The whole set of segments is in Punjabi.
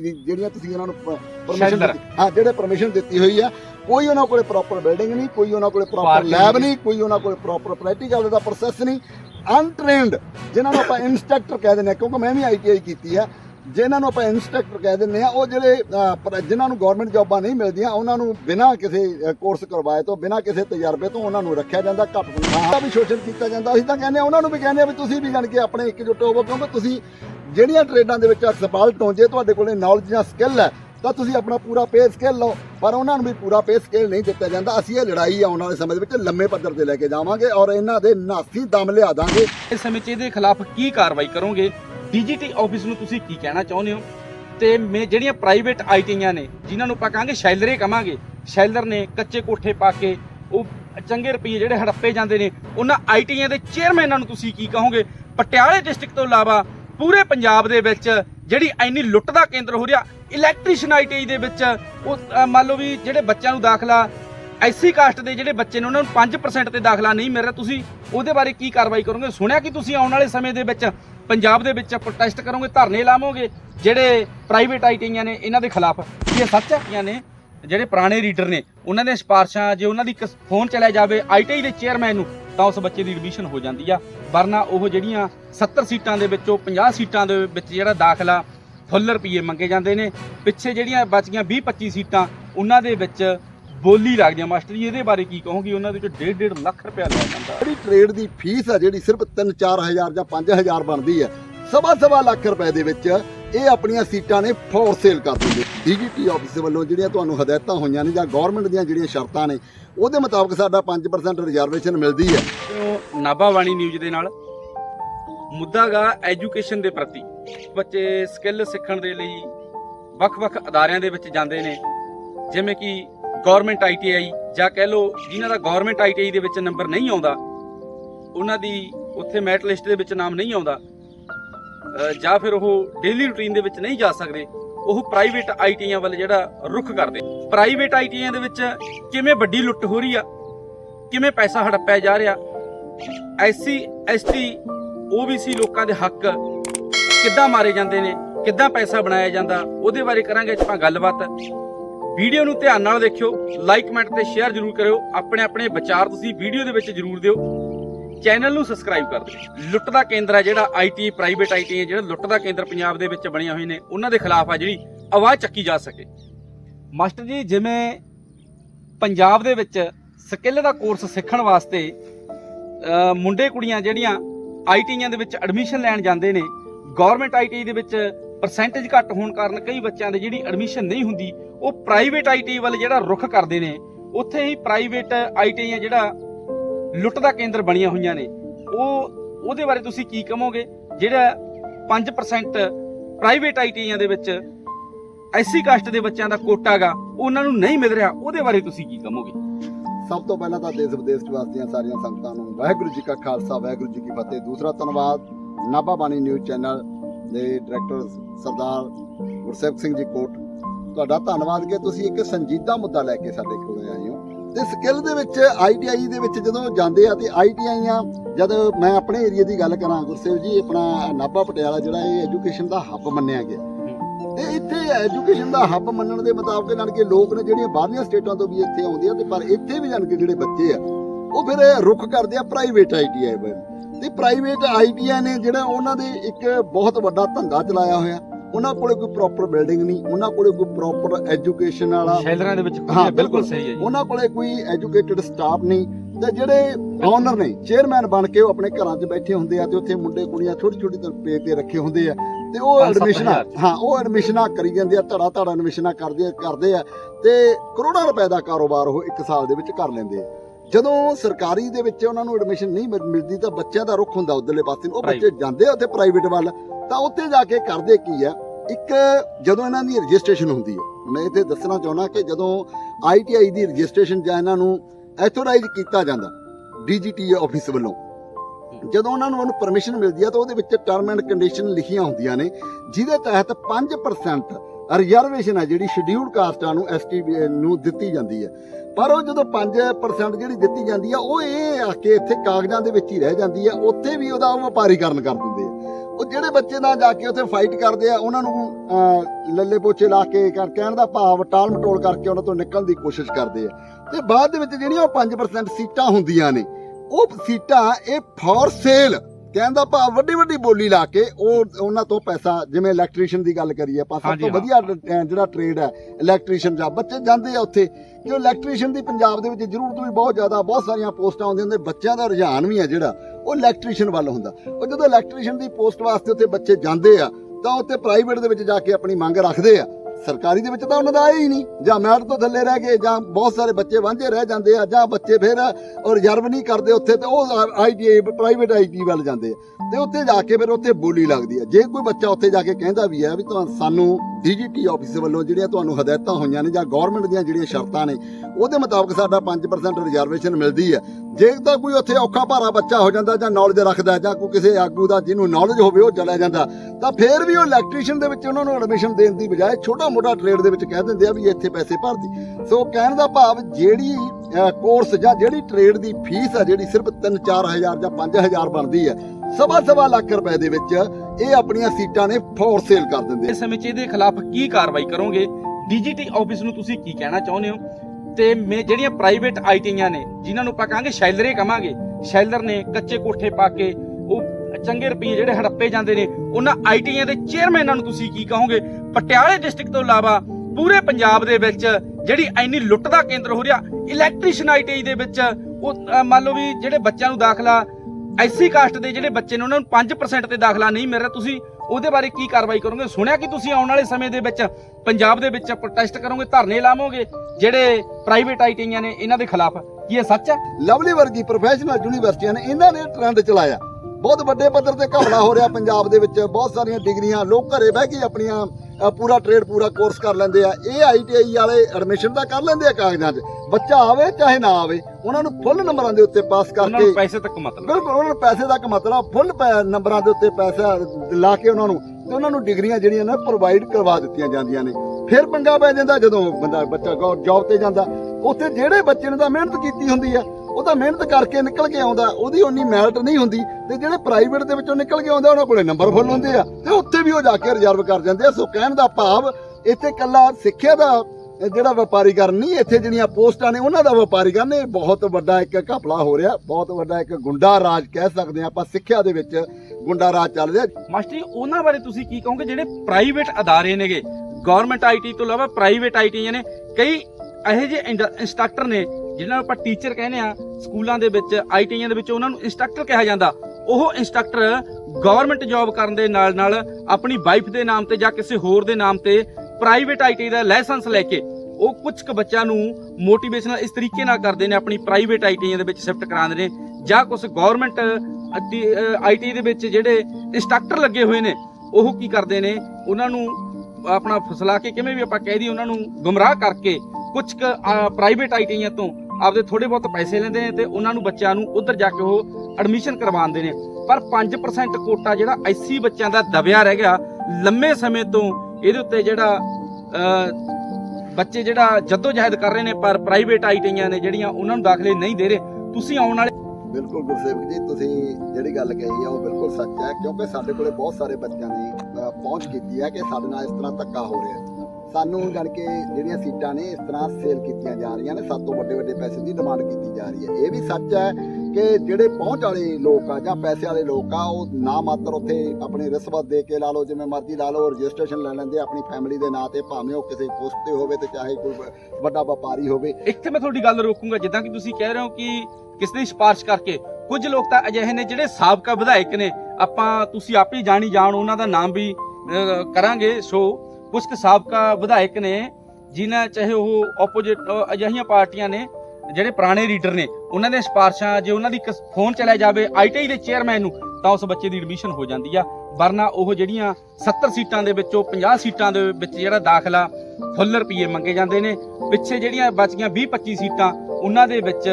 ਦੀ ਜਿਹੜੀਆਂ ਤੁਸੀਂ ਉਹਨਾਂ ਨੂੰ। ਪਰਮਿਸ਼ਨ ਹਾਂ ਜਿਹੜੇ ਪਰਮਿਸ਼ਨ ਦਿੱਤੀ ਹੋਈ ਆ ਕੋਈ ਉਹਨਾਂ ਕੋਲੇ ਪ੍ਰੋਪਰ ਬਿਲਡਿੰਗ ਨਹੀਂ ਕੋਈ ਉਹਨਾਂ ਕੋਲੇ ਪ੍ਰੋਪਰ ਲੈਬ ਨਹੀਂ। ਕੋਈ ਉਹਨਾਂ ਕੋਲੇ ਪ੍ਰੋਪਰ ਪ੍ਰੈਕਟੀਕਲ ਦਾ ਪ੍ਰੋਸੈਸ ਨਹੀਂ ਅਨਟ੍ਰੇਨਡ ਜਿਨ੍ਹਾਂ ਨੂੰ ਆਪਾਂ ਇਨਸਟ੍ਰਕਟਰ ਕਹਿ ਦਿੰਦੇ ਆ ਕਿਉਂਕਿ ਮੈਂ ਵੀ ਆਈਟੀਆਈ ਕੀਤੀ ਆ ਜਿਨ੍ਹਾਂ ਨੂੰ ਆਪਾਂ ਇਨਸਟ੍ਰਕਟਰ ਕਹਿ ਦਿੰਦੇ ਆ ਉਹ ਜਿਹੜੇ ਜਿਨ੍ਹਾਂ ਨੂੰ ਗਵਰਨਮੈਂਟ ਜੌਬਾਂ ਨਹੀਂ ਮਿਲਦੀਆਂ ਉਹਨਾਂ ਨੂੰ ਬਿਨਾਂ ਕਿਸੇ ਕੋਰਸ ਕਰਵਾਏ ਤੋਂ ਬਿਨਾਂ ਕਿਸੇ ਤਜਰਬੇ ਤੋਂ ਉਹਨਾਂ ਨੂੰ ਰੱਖਿਆ ਜਾਂਦਾ ਘੱਟ ਤਨਖਾਹ ਦਾ ਵੀ ਸ਼ੋਸ਼ਣ ਕੀਤਾ ਜਾਂਦਾ ਅਸੀਂ ਤਾਂ ਕਹਿੰਦੇ ਆ ਉਹਨਾਂ ਨੂੰ ਵੀ ਕਹਿੰਦੇ ਆ ਵੀ ਤੁਸੀਂ ਵੀ ਜਾਣ ਕੇ ਆਪਣੇ ਇਕਜੁੱਟ ਹੋਵੋ ਕਿਉਂਕਿ ਤੁਸੀਂ ਜਿਹੜੀਆਂ ਟ੍ਰੇਡਾਂ ਦੇ ਵਿੱਚ ਐਕਸਪਰਟ ਹੋ ਜੇ ਤੁਹਾਡੇ ਕੋਲੇ ਨੌਲੇਜ ਜਾਂ ਸਕਿੱਲ ਹੈ, ਤਾਂ ਤੁਸੀਂ ਆਪਣਾ ਪੂਰਾ ਪੇ ਸਕਿੱਲ ਲਓ। ਪਰ ਉਹਨਾਂ ਨੂੰ ਵੀ ਪੂਰਾ ਪੇ ਸਕਿੱਲ ਨਹੀਂ ਦਿੱਤਾ ਜਾਂਦਾ। ਅਸੀਂ ਇਹ ਲੜਾਈ ਆਉਣ ਵਾਲੇ ਸਮੇਂ ਦੇ ਵਿੱਚ ਲੰਮੇ ਪੱਧਰ ਤੇ ਲੈ ਕੇ ਜਾਵਾਂਗੇ ਔਰ ਇਹਨਾਂ ਦੇ ਨਾਸੀ ਦਮ ਲਿਆ ਦਾਂਗੇ। ਇਸ ਸਮੇਂ 'ਚ ਇਹਦੇ ਖਿਲਾਫ ਕੀ ਕਾਰਵਾਈ ਕਰੋਗੇ? ਡੀਜੀਟੀ ਆਫਿਸ ਨੂੰ ਤੁਸੀਂ ਕੀ ਕਹਿਣਾ ਚਾਹੁੰਦੇ ਹੋ? ਤੇ ਮੈਂ ਜਿਹੜੀਆਂ ਪ੍ਰਾਈਵੇਟ ਆਈਟੀਆਂ ਨੇ, ਜਿਨ੍ਹਾਂ ਨੂੰ ਆਪਾਂ ਕਹਾਂਗੇ ਸ਼ੈਲਰੇ ਕਹਾਂਗੇ ਸ਼ੈਲਰ ਨੇ ਕੱਚੇ ਕੋਠੇ ਪਾ ਕੇ, ਉਹ ਚੰਗੇ ਰੁਪਏ ਜਿਹੜੇ ਹੜੱਪੇ ਜਾਂਦੇ ਨੇ, ਉਹਨਾਂ ਆਈਟੀਆਂ ਦੇ ਚੇਅਰਮੈਨਾਂ ਨੂੰ ਤੁਸੀਂ ਕੀ ਕਹੋਗੇ? ਪਟਿਆਲੇ ਡਿਸਟ੍ਰਿਕਟ ਤੋਂ ਇਲਾਵਾ ਪੂਰੇ ਪੰਜਾਬ ਦੇ ਵਿੱਚ ਜਿਹੜੀ ਇੰਨੀ ਲੁੱਟ ਦਾ ਕੇਂਦਰ ਹੋ ਰਿਹਾ ਇਲੈਕਟ੍ਰੀਸ਼ੀਅਨ ਆਈਟੀ ਦੇ ਵਿੱਚ, ਉਹ ਮੰਨ ਲਓ ਵੀ ਜਿਹੜੇ ਬੱਚਿਆਂ ਨੂੰ ਦਾਖਲਾ ਐਸੀ ਕਾਸਟ ਦੇ ਜਿਹੜੇ ਬੱਚੇ ਨੇ, ਉਹਨਾਂ ਨੂੰ 5% ਤੇ ਦਾਖਲਾ ਨਹੀਂ ਮਿਲ ਰਿਹਾ, ਤੁਸੀਂ ਉਹਦੇ ਬਾਰੇ ਕੀ ਕਾਰਵਾਈ ਕਰੋਗੇ? ਸੁਣਿਆ ਕਿ ਤੁਸੀਂ ਆਉਣ ਵਾਲੇ ਸਮੇਂ ਦੇ ਵਿੱਚ ਪੰਜਾਬ ਦੇ ਵਿੱਚ ਪ੍ਰੋਟੈਸਟ ਕਰੋਗੇ, ਧਰਨੇ ਲਾਵੋਗੇ, ਜਿਹੜੇ ਪ੍ਰਾਈਵੇਟ ਆਈਟੀਆਂ ਨੇ, ਇਹਨਾਂ ਦੇ ਖਿਲਾਫ? ਇਹ ਸੱਚ ਹੈ ਨੇ, ਜਿਹੜੇ ਪੁਰਾਣੇ ਰੀਡਰ ਨੇ, ਉਹਨਾਂ ਦੀਆਂ ਸਿਫਾਰਸ਼ਾਂ, ਜੇ ਉਹਨਾਂ ਦੀ ਕਿਸ- ਫੋਨ ਚਲਿਆ ਜਾਵੇ ਆਈਟੀ ਦੇ ਚੇਅਰਮੈਨ ਨੂੰ, ਤਾਂ ਉਸ ਬੱਚੇ ਦੀ ਐਡਮਿਸ਼ਨ ਹੋ ਜਾਂਦੀ ਆ। ਵਰਨਾ ਉਹ ਜਿਹੜੀਆਂ 70 ਸੀਟਾਂ ਦੇ ਵਿੱਚੋਂ 50 ਸੀਟਾਂ ਦੇ ਵਿੱਚ ਜਿਹੜਾ ਦਾਖਲਾ ਫੁੱਲ ਰੁਪਏ ਮੰਗੇ ਜਾਂਦੇ ਨੇ, ਪਿੱਛੇ ਜਿਹੜੀਆਂ ਬਚ ਗਈਆਂ 20 25 ਸੀਟਾਂ, ਉਹਨਾਂ ਦੇ ਵਿੱਚ ਬੋਲੀ ਲੱਗਦੀਆਂ। ਮਾਸਟਰ ਜੀ, ਇਹਦੇ ਬਾਰੇ ਕੀ ਕਹੋਗੇ? ਉਹਨਾਂ ਦੇ ਵਿੱਚ 1.5 ਲੱਖ ਰੁਪਏ ਲਿਆ ਜਾਂਦਾ। ਜਿਹੜੀ ਟ੍ਰੇਡ ਦੀ ਫੀਸ ਆ, ਜਿਹੜੀ ਸਿਰਫ 3-4000 ਜਾਂ 5000 ਬਣਦੀ ਹੈ, ਸਵਾ ਸਵਾ ਲੱਖ ਰੁਪਏ ਦੇ ਵਿੱਚ ਇਹ ਆਪਣੀਆਂ ਸੀਟਾਂ ਨੇ ਫੋਰ ਸੇਲ ਕਰ ਦਿੰਦੇ ਡੀਜੀਟੀ ਆਫਿਸ ਵੱਲੋਂ ਜਿਹੜੀਆਂ ਤੁਹਾਨੂੰ ਹਦਾਇਤਾਂ ਹੋਈਆਂ ਨੇ ਜਾਂ ਗਵਰਨਮੈਂਟ ਦੀਆਂ ਜਿਹੜੀਆਂ ਸ਼ਰਤਾਂ ਨੇ ਉਹਦੇ ਮੁਤਾਬਕ ਸਾਡਾ 5% ਰਿਜ਼ਰਵੇਸ਼ਨ ਮਿਲਦੀ ਹੈ। ਉਹ ਨਾਭਾ ਨਿਊਜ਼ ਦੇ ਨਾਲ ਮੁੱਦਾਗਾ ਐਜੂਕੇਸ਼ਨ ਦੇ ਪ੍ਰਤੀ। ਬੱਚੇ ਸਕਿੱਲ ਸਿੱਖਣ ਦੇ ਲਈ ਵੱਖ-ਵੱਖ ਅਦਾਰਿਆਂ ਦੇ ਵਿੱਚ ਜਾਂਦੇ ਨੇ। ਜਿਵੇਂ ਕਿ ਗਵਰਨਮੈਂਟ ਆਈਟੀਆਈ ਜਾਂ ਕਹਿ ਲਓ ਜਿਨ੍ਹਾਂ ਦਾ ਗਵਰਨਮੈਂਟ ਆਈਟੀਆਈ ਦੇ ਵਿੱਚ ਨੰਬਰ ਨਹੀਂ ਆਉਂਦਾ, ਉਹਨਾਂ ਦੀ ਉੱਥੇ ਮੈਰਿਟ ਲਿਸਟ ਦੇ ਵਿੱਚ ਨਾਮ ਨਹੀਂ ਆਉਂਦਾ ਜਾਂ ਫਿਰ ਉਹ ਡੇਲੀ ਰੂਟੀਨ ਦੇ ਵਿੱਚ ਨਹੀਂ ਜਾ ਸਕਦੇ, ਉਹ ਪ੍ਰਾਈਵੇਟ ਆਈਟੀਆਂ ਵੱਲ ਜਿਹੜਾ ਰੁਖ ਕਰਦੇ। ਪ੍ਰਾਈਵੇਟ ਆਈਟੀਆਂ ਦੇ ਵਿੱਚ ਕਿਵੇਂ ਵੱਡੀ ਲੁੱਟ ਹੋ ਰਹੀ ਆ? ਕਿਵੇਂ ਪੈਸਾ ਹੜੱਪਿਆ ਜਾ ਰਿਹਾ? ਐਸਸੀ, ਐਸਟੀ, ਓਬੀਸੀ ਲੋਕਾਂ ਦੇ ਹੱਕ ਕਿੱਦਾਂ ਮਾਰੇ ਜਾਂਦੇ ਨੇ? ਕਿੱਦਾਂ ਪੈਸਾ ਬਣਾਇਆ ਜਾਂਦਾ? ਉਹਦੇ ਬਾਰੇ ਕਰਾਂਗੇ ਆਪਾਂ ਗੱਲਬਾਤ। ਵੀਡੀਓ ਨੂੰ ਧਿਆਨ ਨਾਲ ਦੇਖਿਓ ਲਾਈਕ ਕਮੈਂਟ ਤੇ ਸ਼ੇਅਰ ਜ਼ਰੂਰ ਕਰਿਓ। ਆਪਣੇ ਆਪਣੇ ਵਿਚਾਰ ਤੁਸੀਂ ਵੀਡੀਓ ਦੇ ਵਿੱਚ ਜ਼ਰੂਰ ਦਿਓ। ਚੈਨਲ ਨੂੰ ਸਬਸਕ੍ਰਾਈਬ ਕਰ ਦਿਓ। ਲੁੱਟ ਦਾ ਕੇਂਦਰ ਹੈ ਜਿਹੜਾ ਆਈਟੀ ਪ੍ਰਾਈਵੇਟ ਆਈਟੀ ਹੈ ਜਿਹੜਾ ਲੁੱਟ ਦਾ ਕੇਂਦਰ ਪੰਜਾਬ ਦੇ ਵਿੱਚ ਬਣਿਆ ਹੋਏ ਨੇ, ਉਹਨਾਂ ਦੇ ਖਿਲਾਫ ਆ ਜਿਹੜੀ ਆਵਾਜ਼ ਚੱਕੀ ਜਾ ਸਕੇ। ਮਾਸਟਰ ਜੀ, ਜਿਵੇਂ ਪੰਜਾਬ ਦੇ ਵਿੱਚ ਸਕਿੱਲ ਦਾ ਕੋਰਸ ਸਿੱਖਣ ਵਾਸਤੇ ਮੁੰਡੇ ਕੁੜੀਆਂ ਜਿਹੜੀਆਂ ਆਈਟੀਆਂ ਦੇ ਵਿੱਚ ਐਡਮਿਸ਼ਨ ਲੈਣ ਜਾਂਦੇ ਨੇ ਗਵਰਨਮੈਂਟ ਆਈਟੀ ਦੇ ਵਿੱਚ ਪਰਸੈਂਟੇਜ ਘੱਟ ਹੋਣ ਕਾਰਨ ਕਈ ਬੱਚਿਆਂ ਦੇ ਜਿਹੜੀ ਐਡਮਿਸ਼ਨ ਨਹੀਂ ਹੁੰਦੀ, ਉਹ ਪ੍ਰਾਈਵੇਟ ਆਈਟੀ ਵੱਲ ਜਿਹੜਾ ਰੁਖ ਕਰਦੇ ਨੇ, ਉੱਥੇ ਹੀ ਪ੍ਰਾਈਵੇਟ ਆਈਟੀਆਂ ਜਿਹੜਾ ਲੁੱਟ ਦਾ ਕੇਂਦਰ ਬਣੀਆਂ ਹੋਈਆਂ ਨੇ। ਉਹ, ਉਹਦੇ ਬਾਰੇ ਤੁਸੀਂ ਕੀ ਕਹੋਗੇ? ਜਿਹੜਾ 5% ਪ੍ਰਾਈਵੇਟ ਆਈਟੀਆਂ ਦੇ ਵਿੱਚ ਐਸੀ ਕਾਸਟ ਦੇ ਬੱਚਿਆਂ ਦਾ ਕੋਟਾ ਉਹਨਾਂ ਨੂੰ ਨਹੀਂ ਮਿਲ ਰਿਹਾ, ਉਹਦੇ ਬਾਰੇ ਤੁਸੀਂ ਕੀ ਕਹੋਗੇ? ਸਭ ਤੋਂ ਪਹਿਲਾਂ ਤਾਂ ਦੇਸ਼ ਵਿਦੇਸ਼ ਵਾਸੀਆਂ ਸਾਰੀਆਂ ਸੰਗਤਾਂ ਨੂੰ ਵਾਹਿਗੁਰੂ ਜੀ ਕਾ ਖਾਲਸਾ, ਵਾਹਿਗੁਰੂ ਜੀ ਕੀ ਫਤਿਹ। ਦੂਸਰਾ ਧੰਨਵਾਦ, ਨਾਭਾ ਬਾਣੀ ਨਿਊਜ਼ ਚੈਨਲ ਦੇ ਡਾਇਰੈਕਟਰ ਸਰਦਾਰ ਗੁਰਸੇਵਕ ਸਿੰਘ ਜੀ ਕੋਟ। ਤੁਹਾਡਾ ਧੰਨਵਾਦ ਕਿ ਤੁਸੀਂ ਇੱਕ ਸੰਜੀਦਾ ਮੁੱਦਾ ਲੈ ਕੇ ਸਾਡੇ ਕੋਲ ਆਏ ਹੋ। ਤੇ ਸਕਿੱਲ ਦੇ ਵਿੱਚ ਆਈਟੀਆਈ ਦੇ ਵਿੱਚ ਜਦੋਂ ਜਾਂਦੇ ਆ ਤੇ ਆਈਟੀਆਈਆਂ ਜਦ ਮੈਂ ਆਪਣੇ ਏਰੀਆ ਦੀ ਗੱਲ ਕਰਾਂ, ਗੁਰਸੇਵ ਜੀ ਆਪਣਾ ਨਾਭਾ ਪਟਿਆਲਾ ਜਿਹੜਾ ਇਹ ਐਜੂਕੇਸ਼ਨ ਦਾ ਹੱਬ ਮੰਨਿਆ ਗਿਆ। ਤੇ ਇੱਥੇ ਐਜੂਕੇਸ਼ਨ ਦਾ ਹੱਬ ਮੰਨਣ ਦੇ ਮੁਤਾਬਕ ਜਾਣ ਕੇ ਲੋਕ ਨੇ ਜਿਹੜੀਆਂ ਬਾਹਰਲੀਆਂ ਸਟੇਟਾਂ ਤੋਂ ਵੀ ਇੱਥੇ ਆਉਂਦੇ ਆ ਤੇ ਪਰ ਇੱਥੇ ਵੀ ਜਾਣ ਕੇ ਜਿਹੜੇ ਬੱਚੇ ਆ, ਉਹ ਫਿਰ ਰੁੱਖ ਕਰਦੇ ਆ ਪ੍ਰਾਈਵੇਟ ਆਈਟੀਆਈ ਵੱਲ। ਤੇ ਪ੍ਰਾਈਵੇਟ ਆਈਟੀਆਈ ਨੇ ਜਿਹੜਾ ਉਹਨਾਂ ਦੇ ਇੱਕ ਬਹੁਤ ਵੱਡਾ ਧੰਦਾ ਚਲਾਇਆ ਹੋਇਆ। ਉਹਨਾਂ ਕੋਲੇ ਕੋਈ ਪ੍ਰੋਪਰ ਬਿਲਡਿੰਗ ਨਹੀਂ ਉਹਨਾਂ ਕੋਲੇ ਕੋਈ ਪ੍ਰੋਪਰ ਐਜੂਕੇਸ਼ਨ ਵਾਲਾ ਸ਼ੈਲਰਾਂ ਦੇ ਵਿੱਚ ਹਾਂ, ਬਿਲਕੁਲ। ਸਹੀ ਹੈ ਜੀ ਉਹਨਾਂ ਕੋਲੇ ਕੋਈ ਐਜੂਕੇਟਿਡ ਸਟਾਫ ਨਹੀਂ ਤੇ ਜਿਹੜੇ ਓਨਰ ਨੇ ਚੇਅਰਮੈਨ ਬਣ ਕੇ ਉਹ ਆਪਣੇ ਘਰਾਂ 'ਚ ਬੈਠੇ ਹੁੰਦੇ ਆ ਤੇ ਉੱਥੇ ਮੁੰਡੇ ਕੁੜੀਆਂ ਛੋਟੀ ਛੋਟੀ ਤਾਂ ਪੇ ਤੇ ਰੱਖੇ ਹੁੰਦੇ ਆ ਤੇ ਉਹ ਐਡਮਿਸ਼ਨਾਂ। ਹਾਂ ਉਹ ਐਡਮਿਸ਼ਨਾਂ ਕਰੀ ਜਾਂਦੇ ਆ ਧੜਾ ਧੜਾ ਐਡਮਿਸ਼ਨਾਂ ਕਰਦੇ ਆ ਕਰਦੇ ਆ ਤੇ ਕਰੋੜਾਂ ਰੁਪਏ ਦਾ ਕਾਰੋਬਾਰ ਉਹ ਇੱਕ ਸਾਲ ਦੇ ਵਿੱਚ ਕਰ ਲੈਂਦੇ ਆ ਜਦੋਂ ਸਰਕਾਰੀ ਦੇ ਵਿੱਚ ਉਹਨਾਂ ਨੂੰ ਐਡਮਿਸ਼ਨ ਨਹੀਂ ਮਿਲ- ਮਿਲਦੀ ਤਾਂ ਬੱਚਿਆਂ ਦਾ ਰੁਖ ਹੁੰਦਾ ਉਧਰਲੇ ਪਾਸੇ ਉਹ ਬੱਚੇ। ਜਾਂਦੇ ਆ ਉੱਥੇ ਪ੍ਰਾਈਵੇਟ ਵੱਲ ਤਾਂ ਉੱਥੇ ਜਾ ਕੇ ਕਰਦੇ ਕੀ ਆ? ਇੱਕ ਜਦੋਂ ਇਹਨਾਂ ਦੀ ਰਜਿਸਟ੍ਰੇਸ਼ਨ ਹੁੰਦੀ ਹੈ ਮੈਂ ਇੱਥੇ ਦੱਸਣਾ ਚਾਹੁੰਦਾ ਕਿ ਜਦੋਂ ਆਈਟੀਆਈ ਦੀ ਰਜਿਸਟ੍ਰੇਸ਼ਨ ਜਾਂ ਇਹਨਾਂ ਨੂੰ ਐਥੋਰਾਈਜ਼ ਕੀਤਾ ਜਾਂਦਾ ਡੀਜੀਟੀ ਆਫਿਸ ਵੱਲੋਂ, ਜਦੋਂ ਉਹਨਾਂ ਨੂੰ ਉਹਨੂੰ ਪਰਮਿਸ਼ਨ ਮਿਲਦੀ ਹੈ ਤਾਂ ਉਹਦੇ ਵਿੱਚ ਟਰਮ ਐਂਡ ਕੰਡੀਸ਼ਨ ਲਿਖੀਆਂ ਹੁੰਦੀਆਂ ਨੇ, ਜਿਹਦੇ ਤਹਿਤ 5% ਰਿਜ਼ਰਵੇਸ਼ਨ ਹੈ ਜਿਹੜੀ ਸ਼ਡਿਊਲਡ ਕਾਸਟਾਂ ਨੂੰ ਐਸਟੀ ਨੂੰ ਦਿੱਤੀ ਜਾਂਦੀ ਹੈ ਪਰ ਉਹ ਜਦੋਂ 5% ਜਿਹੜੀ ਦਿੱਤੀ ਜਾਂਦੀ ਆ, ਉਹ ਇਹ ਆ ਕਿ ਇੱਥੇ ਕਾਗਜ਼ਾਂ ਦੇ ਵਿੱਚ ਹੀ ਰਹਿ ਜਾਂਦੀ ਆ, ਉੱਥੇ ਵੀ ਉਹਦਾ ਵਪਾਰੀਕਰਨ ਕਰ ਦਿੰਦੇ ਆ। ਉਹ ਜਿਹੜੇ ਬੱਚੇ ਨਾਲ ਜਾ ਕੇ ਉੱਥੇ ਫਾਈਟ ਕਰਦੇ ਆ, ਉਹਨਾਂ ਨੂੰ ਲੱਲੇ ਪੋਚੇ ਲਾ ਕੇ ਕਰ, ਕਹਿਣ ਦਾ ਭਾਵ ਟਾਲ ਮਟੋਲ ਕਰਕੇ ਉਹਨਾਂ ਤੋਂ ਨਿਕਲਣ ਦੀ ਕੋਸ਼ਿਸ਼ ਕਰਦੇ ਆ। ਤੇ ਬਾਅਦ ਦੇ ਵਿੱਚ ਜਿਹੜੀਆਂ ਉਹ 5% ਸੀਟਾਂ ਹੁੰਦੀਆਂ ਨੇ, ਉਹ ਸੀਟਾਂ ਇਹ ਫੋਰ ਸੇਲ ਕਹਿਣ ਦਾ ਭਾਵ ਵੱਡੀ ਵੱਡੀ ਬੋਲੀ ਲਾ ਕੇ ਉਹ ਉਹਨਾਂ ਤੋਂ ਪੈਸਾ ਜਿਵੇਂ ਇਲੈਕਟ੍ਰੀਸ਼ੀਅਨ ਦੀ ਗੱਲ ਕਰੀਏ ਆਪਾਂ ਸਭ ਤੋਂ। ਵਧੀਆ ਜਿਹੜਾ ਟ੍ਰੇਡ ਹੈ ਇਲੈਕਟ੍ਰੀਸ਼ੀਅਨ ਦਾ ਬੱਚੇ ਜਾਂਦੇ ਆ ਉੱਥੇ ਉਹ ਇਲੈਕਟ੍ਰੀਸ਼ੀਅਨ ਦੀ ਪੰਜਾਬ ਦੇ ਵਿੱਚ ਜ਼ਰੂਰਤ ਵੀ ਬਹੁਤ ਜ਼ਿਆਦਾ ਬਹੁਤ ਸਾਰੀਆਂ ਪੋਸਟਾਂ ਆਉਂਦੀਆਂ ਨੇ ਬੱਚਿਆਂ ਦਾ ਰੁਝਾਨ ਵੀ ਹੈ ਜਿਹੜਾ ਉਹ ਇਲੈਕਟ੍ਰੀਸ਼ੀਅਨ ਵੱਲ ਹੁੰਦਾ। ਉਹ ਜਦੋਂ ਇਲੈਕਟ੍ਰੀਸ਼ੀਅਨ ਦੀ ਪੋਸਟ ਵਾਸਤੇ ਉੱਥੇ ਬੱਚੇ ਜਾਂਦੇ ਆ ਤਾਂ ਉੱਥੇ ਪ੍ਰਾਈਵੇਟ ਦੇ ਵਿੱਚ ਜਾ ਕੇ ਆਪਣੀ ਮੰਗ ਰੱਖਦੇ ਆ। ਸਰਕਾਰੀ ਦੇ ਵਿੱਚ ਤਾਂ ਉਹਨਾਂ ਦਾ ਆਇਆ ਹੀ ਨਹੀਂ। ਜਾਂ ਮੈਰਿਟ ਤੋਂ ਥੱਲੇ ਰਹਿ ਗਏ, ਜਾਂ ਬਹੁਤ ਸਾਰੇ ਬੱਚੇ ਵਾਂਝੇ ਰਹਿ ਜਾਂਦੇ ਆ, ਜਾਂ ਬੱਚੇ ਫਿਰ ਰਿਜ਼ਰਵ ਨਹੀਂ ਕਰਦੇ ਉੱਥੇ ਤੇ ਉਹ ਆਈਟੀਆਈ ਪ੍ਰਾਈਵੇਟ ਆਈਟੀ ਵੱਲ ਜਾਂਦੇ ਤੇ ਉੱਥੇ ਜਾ ਕੇ ਫਿਰ ਉੱਥੇ ਬੋਲੀ ਲੱਗਦੀ ਹੈ ਜੇ ਕੋਈ ਬੱਚਾ ਉੱਥੇ ਜਾ ਕੇ ਕਹਿੰਦਾ ਵੀ ਹੈ ਵੀ ਤੁਹਾਨੂੰ, ਸਾਨੂੰ ਡੀਜੀਟੀ ਆਫਿਸ ਵੱਲੋਂ ਜਿਹੜੀਆਂ ਤੁਹਾਨੂੰ ਹਦਾਇਤਾਂ ਹੋਈਆਂ ਨੇ ਜਾਂ ਗਵਰਨਮੈਂਟ ਦੀਆਂ ਜਿਹੜੀਆਂ ਸ਼ਰਤਾਂ ਨੇ, ਉਹਦੇ ਮੁਤਾਬਕ ਸਾਡਾ 5% ਰਿਜ਼ਰਵੇਸ਼ਨ ਮਿਲਦੀ ਹੈ ਜੇ ਤਾਂ ਕੋਈ ਉੱਥੇ ਔਖਾ ਭਾਰਾ ਬੱਚਾ ਹੋ ਜਾਂਦਾ ਜਾਂ ਨੌਲੇਜ ਰੱਖਦਾ ਜਾਂ ਕੋਈ ਕਿਸੇ ਆਗੂ ਦਾ ਜਿਹਨੂੰ ਨੌਲੇਜ ਹੋਵੇ ਉਹ ਚਲਾ ਜਾਂਦਾ, ਤਾਂ ਫਿਰ ਵੀ ਉਹ ਇਲੈਕਟ੍ਰੀਸ਼ੀਅਨ ਦੇ ਵਿੱਚ ਉਹਨਾਂ ਨੂੰ ਐਡਮਿਸ਼ਨ ਦੇਣ ਦੀ ਬਜਾਏ ਛੋਟਾ ਮੋਟਾ ਟ੍ਰੇਡ ਦੇ ਵਿੱਚ ਕਹਿ ਦਿੰਦੇ ਆ ਵੀ ਇੱਥੇ ਪੈਸੇ ਭਰ ਸੋ ਕਹਿਣ ਦਾ ਭਾਵ ਜਿਹੜੀ ਕੋਰਸ ਜਾਂ ਜਿਹੜੀ ਟ੍ਰੇਡ ਦੀ ਫੀਸ ਆ, ਜਿਹੜੀ ਸਿਰਫ 3-4000 ਜਾਂ 5000 ਬਣਦੀ ਹੈ ਸਵਾ ਸਵਾ ਲੱਖ ਰੁਪਏ ਦੇ ਵਿੱਚ ਇਹ ਆਪਣੀਆਂ ਸੀਟਾਂ ਨੇ ਫੋਰ ਸੇਲ ਕਰ ਦਿੰਦੇ ਇਸ ਸਮੇਂ 'ਚ ਇਹਦੇ ਖਿਲਾਫ ਕੀ ਕਾਰਵਾਈ ਕਰੋਗੇ? ਡੀਜੀਟੀ ਆਫਿਸ ਨੂੰ ਤੁਸੀਂ ਕੀ ਕਹਿਣਾ ਚਾਹੁੰਦੇ ਹੋ? ਤੇ ਮੈਂ ਜਿਹੜੀਆਂ ਪ੍ਰਾਈਵੇਟ ਆਈਟੀਆਂ ਨੇ, ਜਿਨ੍ਹਾਂ ਨੂੰ ਆਪਾਂ ਕਹਾਂਗੇ ਸ਼ੈਲਰੇ ਕਹਾਂਗੇ, ਸ਼ੈਲਰ ਨੇ ਕੱਚੇ ਕੋਠੇ ਪਾ ਕੇ ਉਹ ਚੰਗੇ ਰੁਪਏ ਜਿਹੜੇ ਹੜੱਪੇ ਜਾਂਦੇ ਨੇ, ਉਹਨਾਂ ਆਈਟੀਆਂ ਦੇ ਚੇਅਰਮੈਨਾਂ ਨੂੰ ਤੁਸੀਂ ਕੀ ਕਹੋਗੇ? ਪਟਿਆਲੇ ਡਿਸਟ੍ਰਿਕਟ ਤੋਂ ਇਲਾਵਾ ਪੂਰੇ ਪੰਜਾਬ ਦੇ ਵਿੱਚ ਜਿਹੜੀ ਇੰਨੀ ਲੁੱਟ ਦਾ ਕੇਂਦਰ ਹੋ ਰਿਹਾ ਇਲੈਕਟ੍ਰੀਸ਼ੀਅਨ ਆਈਟੀ ਦੇ ਵਿੱਚ, ਉਹ ਮੰਨ ਲਓ ਵੀ ਜਿਹੜੇ ਬੱਚਿਆਂ ਨੂੰ ਦਾਖਲਾ ਐਸੀ ਕਾਸਟ ਦੇ ਜਿਹੜੇ ਬੱਚੇ ਨੇ, ਉਹਨਾਂ ਨੂੰ 5% ਤੇ ਦਾਖਲਾ ਨਹੀਂ ਮਿਲ ਰਿਹਾ, ਤੁਸੀਂ ਉਹਦੇ ਬਾਰੇ ਕੀ ਕਾਰਵਾਈ ਕਰੋਗੇ? ਸੁਣਿਆ ਕਿ ਤੁਸੀਂ ਆਉਣ ਵਾਲੇ ਸਮੇਂ ਦੇ ਵਿੱਚ ਪੰਜਾਬ ਦੇ ਵਿੱਚ ਪ੍ਰੋਟੈਸਟ ਕਰੋਗੇ, ਧਰਨੇ ਲਾਵੋਗੇ, ਜਿਹੜੇ ਪ੍ਰਾਈਵੇਟ ਆਈਟੀਆਂ ਨੇ, ਇਹਨਾਂ ਦੇ ਖਿਲਾਫ? ਕੀ ਇਹ ਸੱਚ ਹੈ? ਲਵਲੀ ਵਰਗੀ ਪ੍ਰੋਫੈਸ਼ਨਲ ਯੂਨੀਵਰਸਿਟੀਆਂ ਨੇ ਇਹਨਾਂ ਨੇ ਟ੍ਰੈਂਡ ਚਲਾਇਆ। ਬਹੁਤ ਵੱਡੇ ਪੱਧਰ ਤੇ ਘਪਲਾ ਹੋ ਰਿਹਾ ਪੰਜਾਬ ਦੇ ਵਿੱਚ। ਬਹੁਤ ਸਾਰੀਆਂ ਡਿਗਰੀਆਂ ਲੋਕ ਘਰੇ ਬਹਿ ਕੇ ਆਪਣੀਆਂ ਪੂਰਾ ਟ੍ਰੇਡ ਪੂਰਾ ਕੋਰਸ ਕਰ ਲੈਂਦੇ ਆ। ਇਹ ਆਈਟੀਆਈ ਵਾਲੇ ਐਡਮਿਸ਼ਨ ਤਾਂ ਕਰ ਲੈਂਦੇ ਆ ਕਾਗਜ਼ਾਂ 'ਚ। ਬੱਚਾ ਆਵੇ ਚਾਹੇ ਨਾ ਆਵੇ ਉਹਨਾਂ ਨੂੰ ਫੁੱਲ ਨੰਬਰਾਂ ਦੇ ਉੱਤੇ ਪਾਸ ਉਹਨਾਂ ਕਰਕੇ ਨੂੰ ਪੈਸੇ ਤੱਕ ਮਤਲਬ। ਬਿਲਕੁਲ ਉਹਨਾਂ ਨੂੰ ਪੈਸੇ ਦਾ ਮਤਲਬ ਫੁੱਲ ਨੰਬਰਾਂ ਦੇ ਉੱਤੇ ਪੈਸਾ ਲਾ ਕੇ ਉਹਨਾਂ ਨੂੰ ਤੇ ਉਹਨਾਂ ਨੂੰ ਡਿਗਰੀਆਂ ਜਿਹੜੀਆਂ ਨੇ ਪ੍ਰੋਵਾਈਡ ਕਰਵਾ ਦਿੱਤੀਆਂ ਜਾਂਦੀਆਂ ਨੇ। ਫਿਰ ਪੰਗਾ ਪੈ ਜਾਂਦਾ ਜਦੋਂ ਬੰਦਾ ਬੱਚਾ ਜੌਬ ਤੇ ਜਾਂਦਾ। ਉੱਥੇ ਜਿਹੜੇ ਬੱਚੇ ਨੇ ਤਾਂ ਮਿਹਨਤ ਕੀਤੀ ਹੁੰਦੀ ਆ। ਉਹ ਤਾਂ ਮਿਹਨਤ ਕਰਕੇ ਨਿਕਲ ਕੇ ਆਉਂਦਾ, ਉਹਦੀ ਉਨੀ ਮੈਰਿਟ ਨਹੀਂ ਹੁੰਦੀ ਤੇ ਜਿਹੜੇ ਪ੍ਰਾਈਵੇਟ ਦੇ ਵਿੱਚੋਂ ਨਿਕਲ ਕੇ ਆਉਂਦਾ ਉਹਨਾਂ ਕੋਲੇ ਨੰਬਰ ਫੁੱਲ ਹੁੰਦੇ ਆ। ਤੇ ਉੱਥੇ ਵੀ ਉਹ ਜਾ ਕੇ ਰਿਜ਼ਰਵ ਕਰ ਜਾਂਦੇ ਆ। ਸੋ ਕਹਿਣ ਦਾ ਭਾਵ, ਇੱਥੇ ਕੱਲਾ ਸਿੱਖਿਆ ਦਾ ਜਿਹੜਾ ਵਪਾਰੀਕਰਨ ਨਹੀਂ, ਇੱਥੇ ਜਿਹੜੀਆਂ ਪੋਸਟਾਂ ਨੇ, ਉਹਨਾਂ ਦਾ ਵਪਾਰੀਕਰਨ ਇਹ ਬਹੁਤ ਵੱਡਾ ਇੱਕ ਘਪਲਾ ਹੋ ਰਿਹਾ, ਬਹੁਤ ਵੱਡਾ ਇੱਕ ਗੁੰਡਾ ਰਾਜ ਕਹਿ ਸਕਦੇ ਹਾਂ ਆਪਾਂ, ਸਿੱਖਿਆ ਦੇ ਵਿੱਚ ਗੁੰਡਾ ਰਾਜ ਚੱਲ ਰਿਹਾ। ਮਾਸਟਰ ਜੀ, ਉਹਨਾਂ ਬਾਰੇ ਤੁਸੀਂ ਕੀ ਕਹੋਗੇ? ਜਿਹੜੇ ਪ੍ਰਾਈਵੇਟ ਅਦਾਰੇ ਨੇਗੇ ਗਵਰਨਮੈਂਟ ਆਈਟੀ ਤੋਂ ਇਲਾਵਾ ਪ੍ਰਾਈਵੇਟ ਆਈਟੀਆਂ ਨੇ, ਕਈ ਇਹੋ ਜਿਹੇ ਇੰਸਟ੍ਰਕਟਰ ਨੇ ਜਿਨ੍ਹਾਂ ਨੂੰ ਆਪਾਂ ਟੀਚਰ ਕਹਿੰਦੇ ਆ ਸਕੂਲਾਂ ਦੇ ਵਿੱਚ ਆਈਟੀਆਂ ਦੇ ਵਿੱਚ, ਉਹਨਾਂ ਨੂੰ ਇੰਸਟ੍ਰਕਟਰ ਕਿਹਾ ਜਾਂਦਾ। ਉਹ ਇੰਸਟ੍ਰਕਟਰ ਗਵਰਨਮੈਂਟ ਜੌਬ ਕਰਨ ਦੇ ਨਾਲ ਨਾਲ ਆਪਣੀ ਵਾਈਫ ਦੇ ਨਾਮ ਤੇ ਜਾਂ ਕਿਸੇ ਹੋਰ ਦੇ ਨਾਮ ਤੇ ਪ੍ਰਾਈਵੇਟ ਆਈਟੀ ਦਾ ਲਾਇਸੈਂਸ ਲੈ ਕੇ ਉਹ ਕੁਝ ਕੁ ਬੱਚਿਆਂ ਨੂੰ ਮੋਟੀਵੇਸ਼ਨਲ ਇਸ ਤਰੀਕੇ ਨਾਲ ਕਰਦੇ ਨੇ, ਆਪਣੀ ਪ੍ਰਾਈਵੇਟ ਆਈਟੀਆਂ ਦੇ ਵਿੱਚ ਸ਼ਿਫਟ ਕਰਾਉਂਦੇ ਨੇ ਜਾਂ ਕੁਝ ਗਵਰਨਮੈਂਟ ਆਈਟੀ ਦੇ ਵਿੱਚ ਜਿਹੜੇ ਇੰਸਟ੍ਰਕਟਰ ਲੱਗੇ ਹੋਏ ਨੇ, ਉਹ ਕੀ ਕਰਦੇ ਨੇ, ਉਹਨਾਂ ਨੂੰ ਆਪਣਾ ਫਸਲਾ ਕੇ ਕਿਵੇਂ ਵੀ ਆਪਾਂ ਕਹਿ ਦਈਏ, ਉਹਨਾਂ ਨੂੰ ਗੁੰਮਰਾਹ ਕਰਕੇ ਕੁਝ ਪ੍ਰਾਈਵੇਟ ਆਈਟੀਆਂ ਤੋਂ ਆਪਦੇ ਥੋੜੇ ਬਹੁਤ ਪੈਸੇ ਲੈਂਦੇ ਨੇ ਤੇ ਉਹਨਾਂ ਨੂੰ ਬੱਚਿਆਂ ਨੂੰ ਉੱਧਰ ਜਾ ਕੇ ਉਹ ਐਡਮਿਸ਼ਨ ਕਰਵਾਉਂਦੇ ਨੇ। ਪਰ 5% ਕੋਟਾ ਜਿਹੜਾ ਐਸੀ ਬੱਚਿਆਂ ਦਾ ਦਬਿਆ ਰਹਿ ਗਿਆ, ਲੰਮੇ ਸਮੇਂ ਤੋਂ ਇਹਦੇ ਉੱਤੇ ਜਿਹੜਾ ਬੱਚੇ ਜਿਹੜਾ ਜੱਦੋ ਜਹਿਦ ਕਰ ਰਹੇ ਨੇ ਪਰ ਪ੍ਰਾਈਵੇਟ ਆਈਟੀਆਂ ਨੇ ਜਿਹੜੀਆਂ ਉਹਨਾਂ ਨੂੰ ਦਾਖਲੇ ਨਹੀਂ ਦੇ ਰਹੇ। ਤੁਸੀਂ ਆਉਣ ਵਾਲੇ ਬਿਲਕੁਲ ਗੁਰਸੇਵਕ ਜੀ, ਤੁਸੀਂ ਜਿਹੜੀ ਗੱਲ ਕਹੀ ਹੈ ਉਹ ਬਿਲਕੁਲ ਸੱਚ ਹੈ, ਕਿਉਂਕਿ ਸਾਡੇ ਕੋਲੇ ਬਹੁਤ ਸਾਰੇ ਬੱਚਿਆਂ ਦੀ ਪਹੁੰਚ ਕੀਤੀ ਹੈ ਕਿ ਸਾਡੇ ਨਾਲ ਇਸ ਤਰ੍ਹਾਂ ਧੱਕਾ ਹੋ ਰਿਹਾ ਹੈ। ਸਾਨੂੰ ਜਾਣ ਕੇ ਜਿਹੜੀਆਂ ਸੀਟਾਂ ਨੇ ਇਸ ਤਰ੍ਹਾਂ ਸੇਲ ਕੀਤੀਆਂ ਜਾ ਰਹੀਆਂ ਨੇ, ਸਭ ਤੋਂ ਵੱਡੇ ਵੱਡੇ ਪੈਸੇ ਦੀ ਡਿਮਾਂਡ ਕੀਤੀ ਜਾ ਰਹੀ ਹੈ। ਇਹ ਵੀ ਸੱਚ ਹੈ ਕਿ ਜਿਹੜੇ ਪਹੁੰਚ ਵਾਲੇ ਲੋਕ ਆ ਜਾਂ ਪੈਸੇ ਵਾਲੇ ਲੋਕ ਆ, ਉਹ ਨਾ ਮਾਤਰ ਉੱਥੇ ਆਪਣੀ ਰਿਸ਼ਵਤ ਦੇ ਕੇ ਲਾ ਲਓ, ਜਿਵੇਂ ਮਰਜ਼ੀ ਲਾ ਲਓ ਰਜਿਸਟ੍ਰੇਸ਼ਨ ਲੈ ਲੈਂਦੇ ਆਪਣੀ ਫੈਮਿਲੀ ਦੇ ਨਾਂ ਤੇ, ਭਾਵੇਂ ਉਹ ਕਿਸੇ ਪੋਸਟ ਤੇ ਹੋਵੇ ਤੇ ਚਾਹੇ ਕੋਈ ਵੱਡਾ ਵਪਾਰੀ ਹੋਵੇ। ਇੱਥੇ ਮੈਂ ਤੁਹਾਡੀ ਗੱਲ ਰੋਕੂੰਗਾ, ਜਿੱਦਾਂ ਕਿ ਤੁਸੀਂ ਕਹਿ ਰਹੇ ਹੋ ਕਿ ਕਿਸੇ ਦੀ ਸਿਫਾਰਿਸ਼ ਕਰਕੇ, ਕੁਝ ਲੋਕ ਤਾਂ ਅਜਿਹੇ ਨੇ ਜਿਹੜੇ ਸਾਬਕਾ ਵਿਧਾਇਕ ਨੇ। ਆਪਾਂ ਤੁਸੀਂ ਆਪ ਹੀ ਜਾਣੀ ਜਾਣ ਉਹਨਾਂ ਦਾ ਨਾਮ ਵੀ ਕਰਾਂਗੇ ਸੋ ਕੁਝ ਕੁ ਸਾਬਕਾ ਵਿਧਾਇਕ ਨੇ, ਜਿਨ੍ਹਾਂ ਚਾਹੇ ਉਹ ਆਪੋਜੀਟ ਅਜਿਹੀਆਂ ਪਾਰਟੀਆਂ ਨੇ, ਜਿਹੜੇ ਪੁਰਾਣੇ ਲੀਡਰ ਨੇ, ਉਹਨਾਂ ਦੇ ਸਿਫਾਰਸ਼ਾਂ, ਜੇ ਉਹਨਾਂ ਦੀ ਇੱਕ ਫੋਨ ਚਲਿਆ ਜਾਵੇ ਆਈਟੀ ਦੇ ਚੇਅਰਮੈਨ ਨੂੰ, ਤਾਂ ਉਸ ਬੱਚੇ ਦੀ ਐਡਮਿਸ਼ਨ ਹੋ ਜਾਂਦੀ ਆ। ਵਰਨਾ ਉਹ ਜਿਹੜੀਆਂ 70 ਸੀਟਾਂ ਦੇ ਵਿੱਚੋਂ 50 ਸੀਟਾਂ ਦੇ ਵਿੱਚ ਜਿਹੜਾ ਦਾਖਲਾ ਫੁੱਲ ਰੁਪਏ ਮੰਗੇ ਜਾਂਦੇ ਨੇ, ਪਿੱਛੇ ਜਿਹੜੀਆਂ ਬਚੀਆਂ 20 25 ਸੀਟਾਂ, ਉਹਨਾਂ ਦੇ ਵਿੱਚ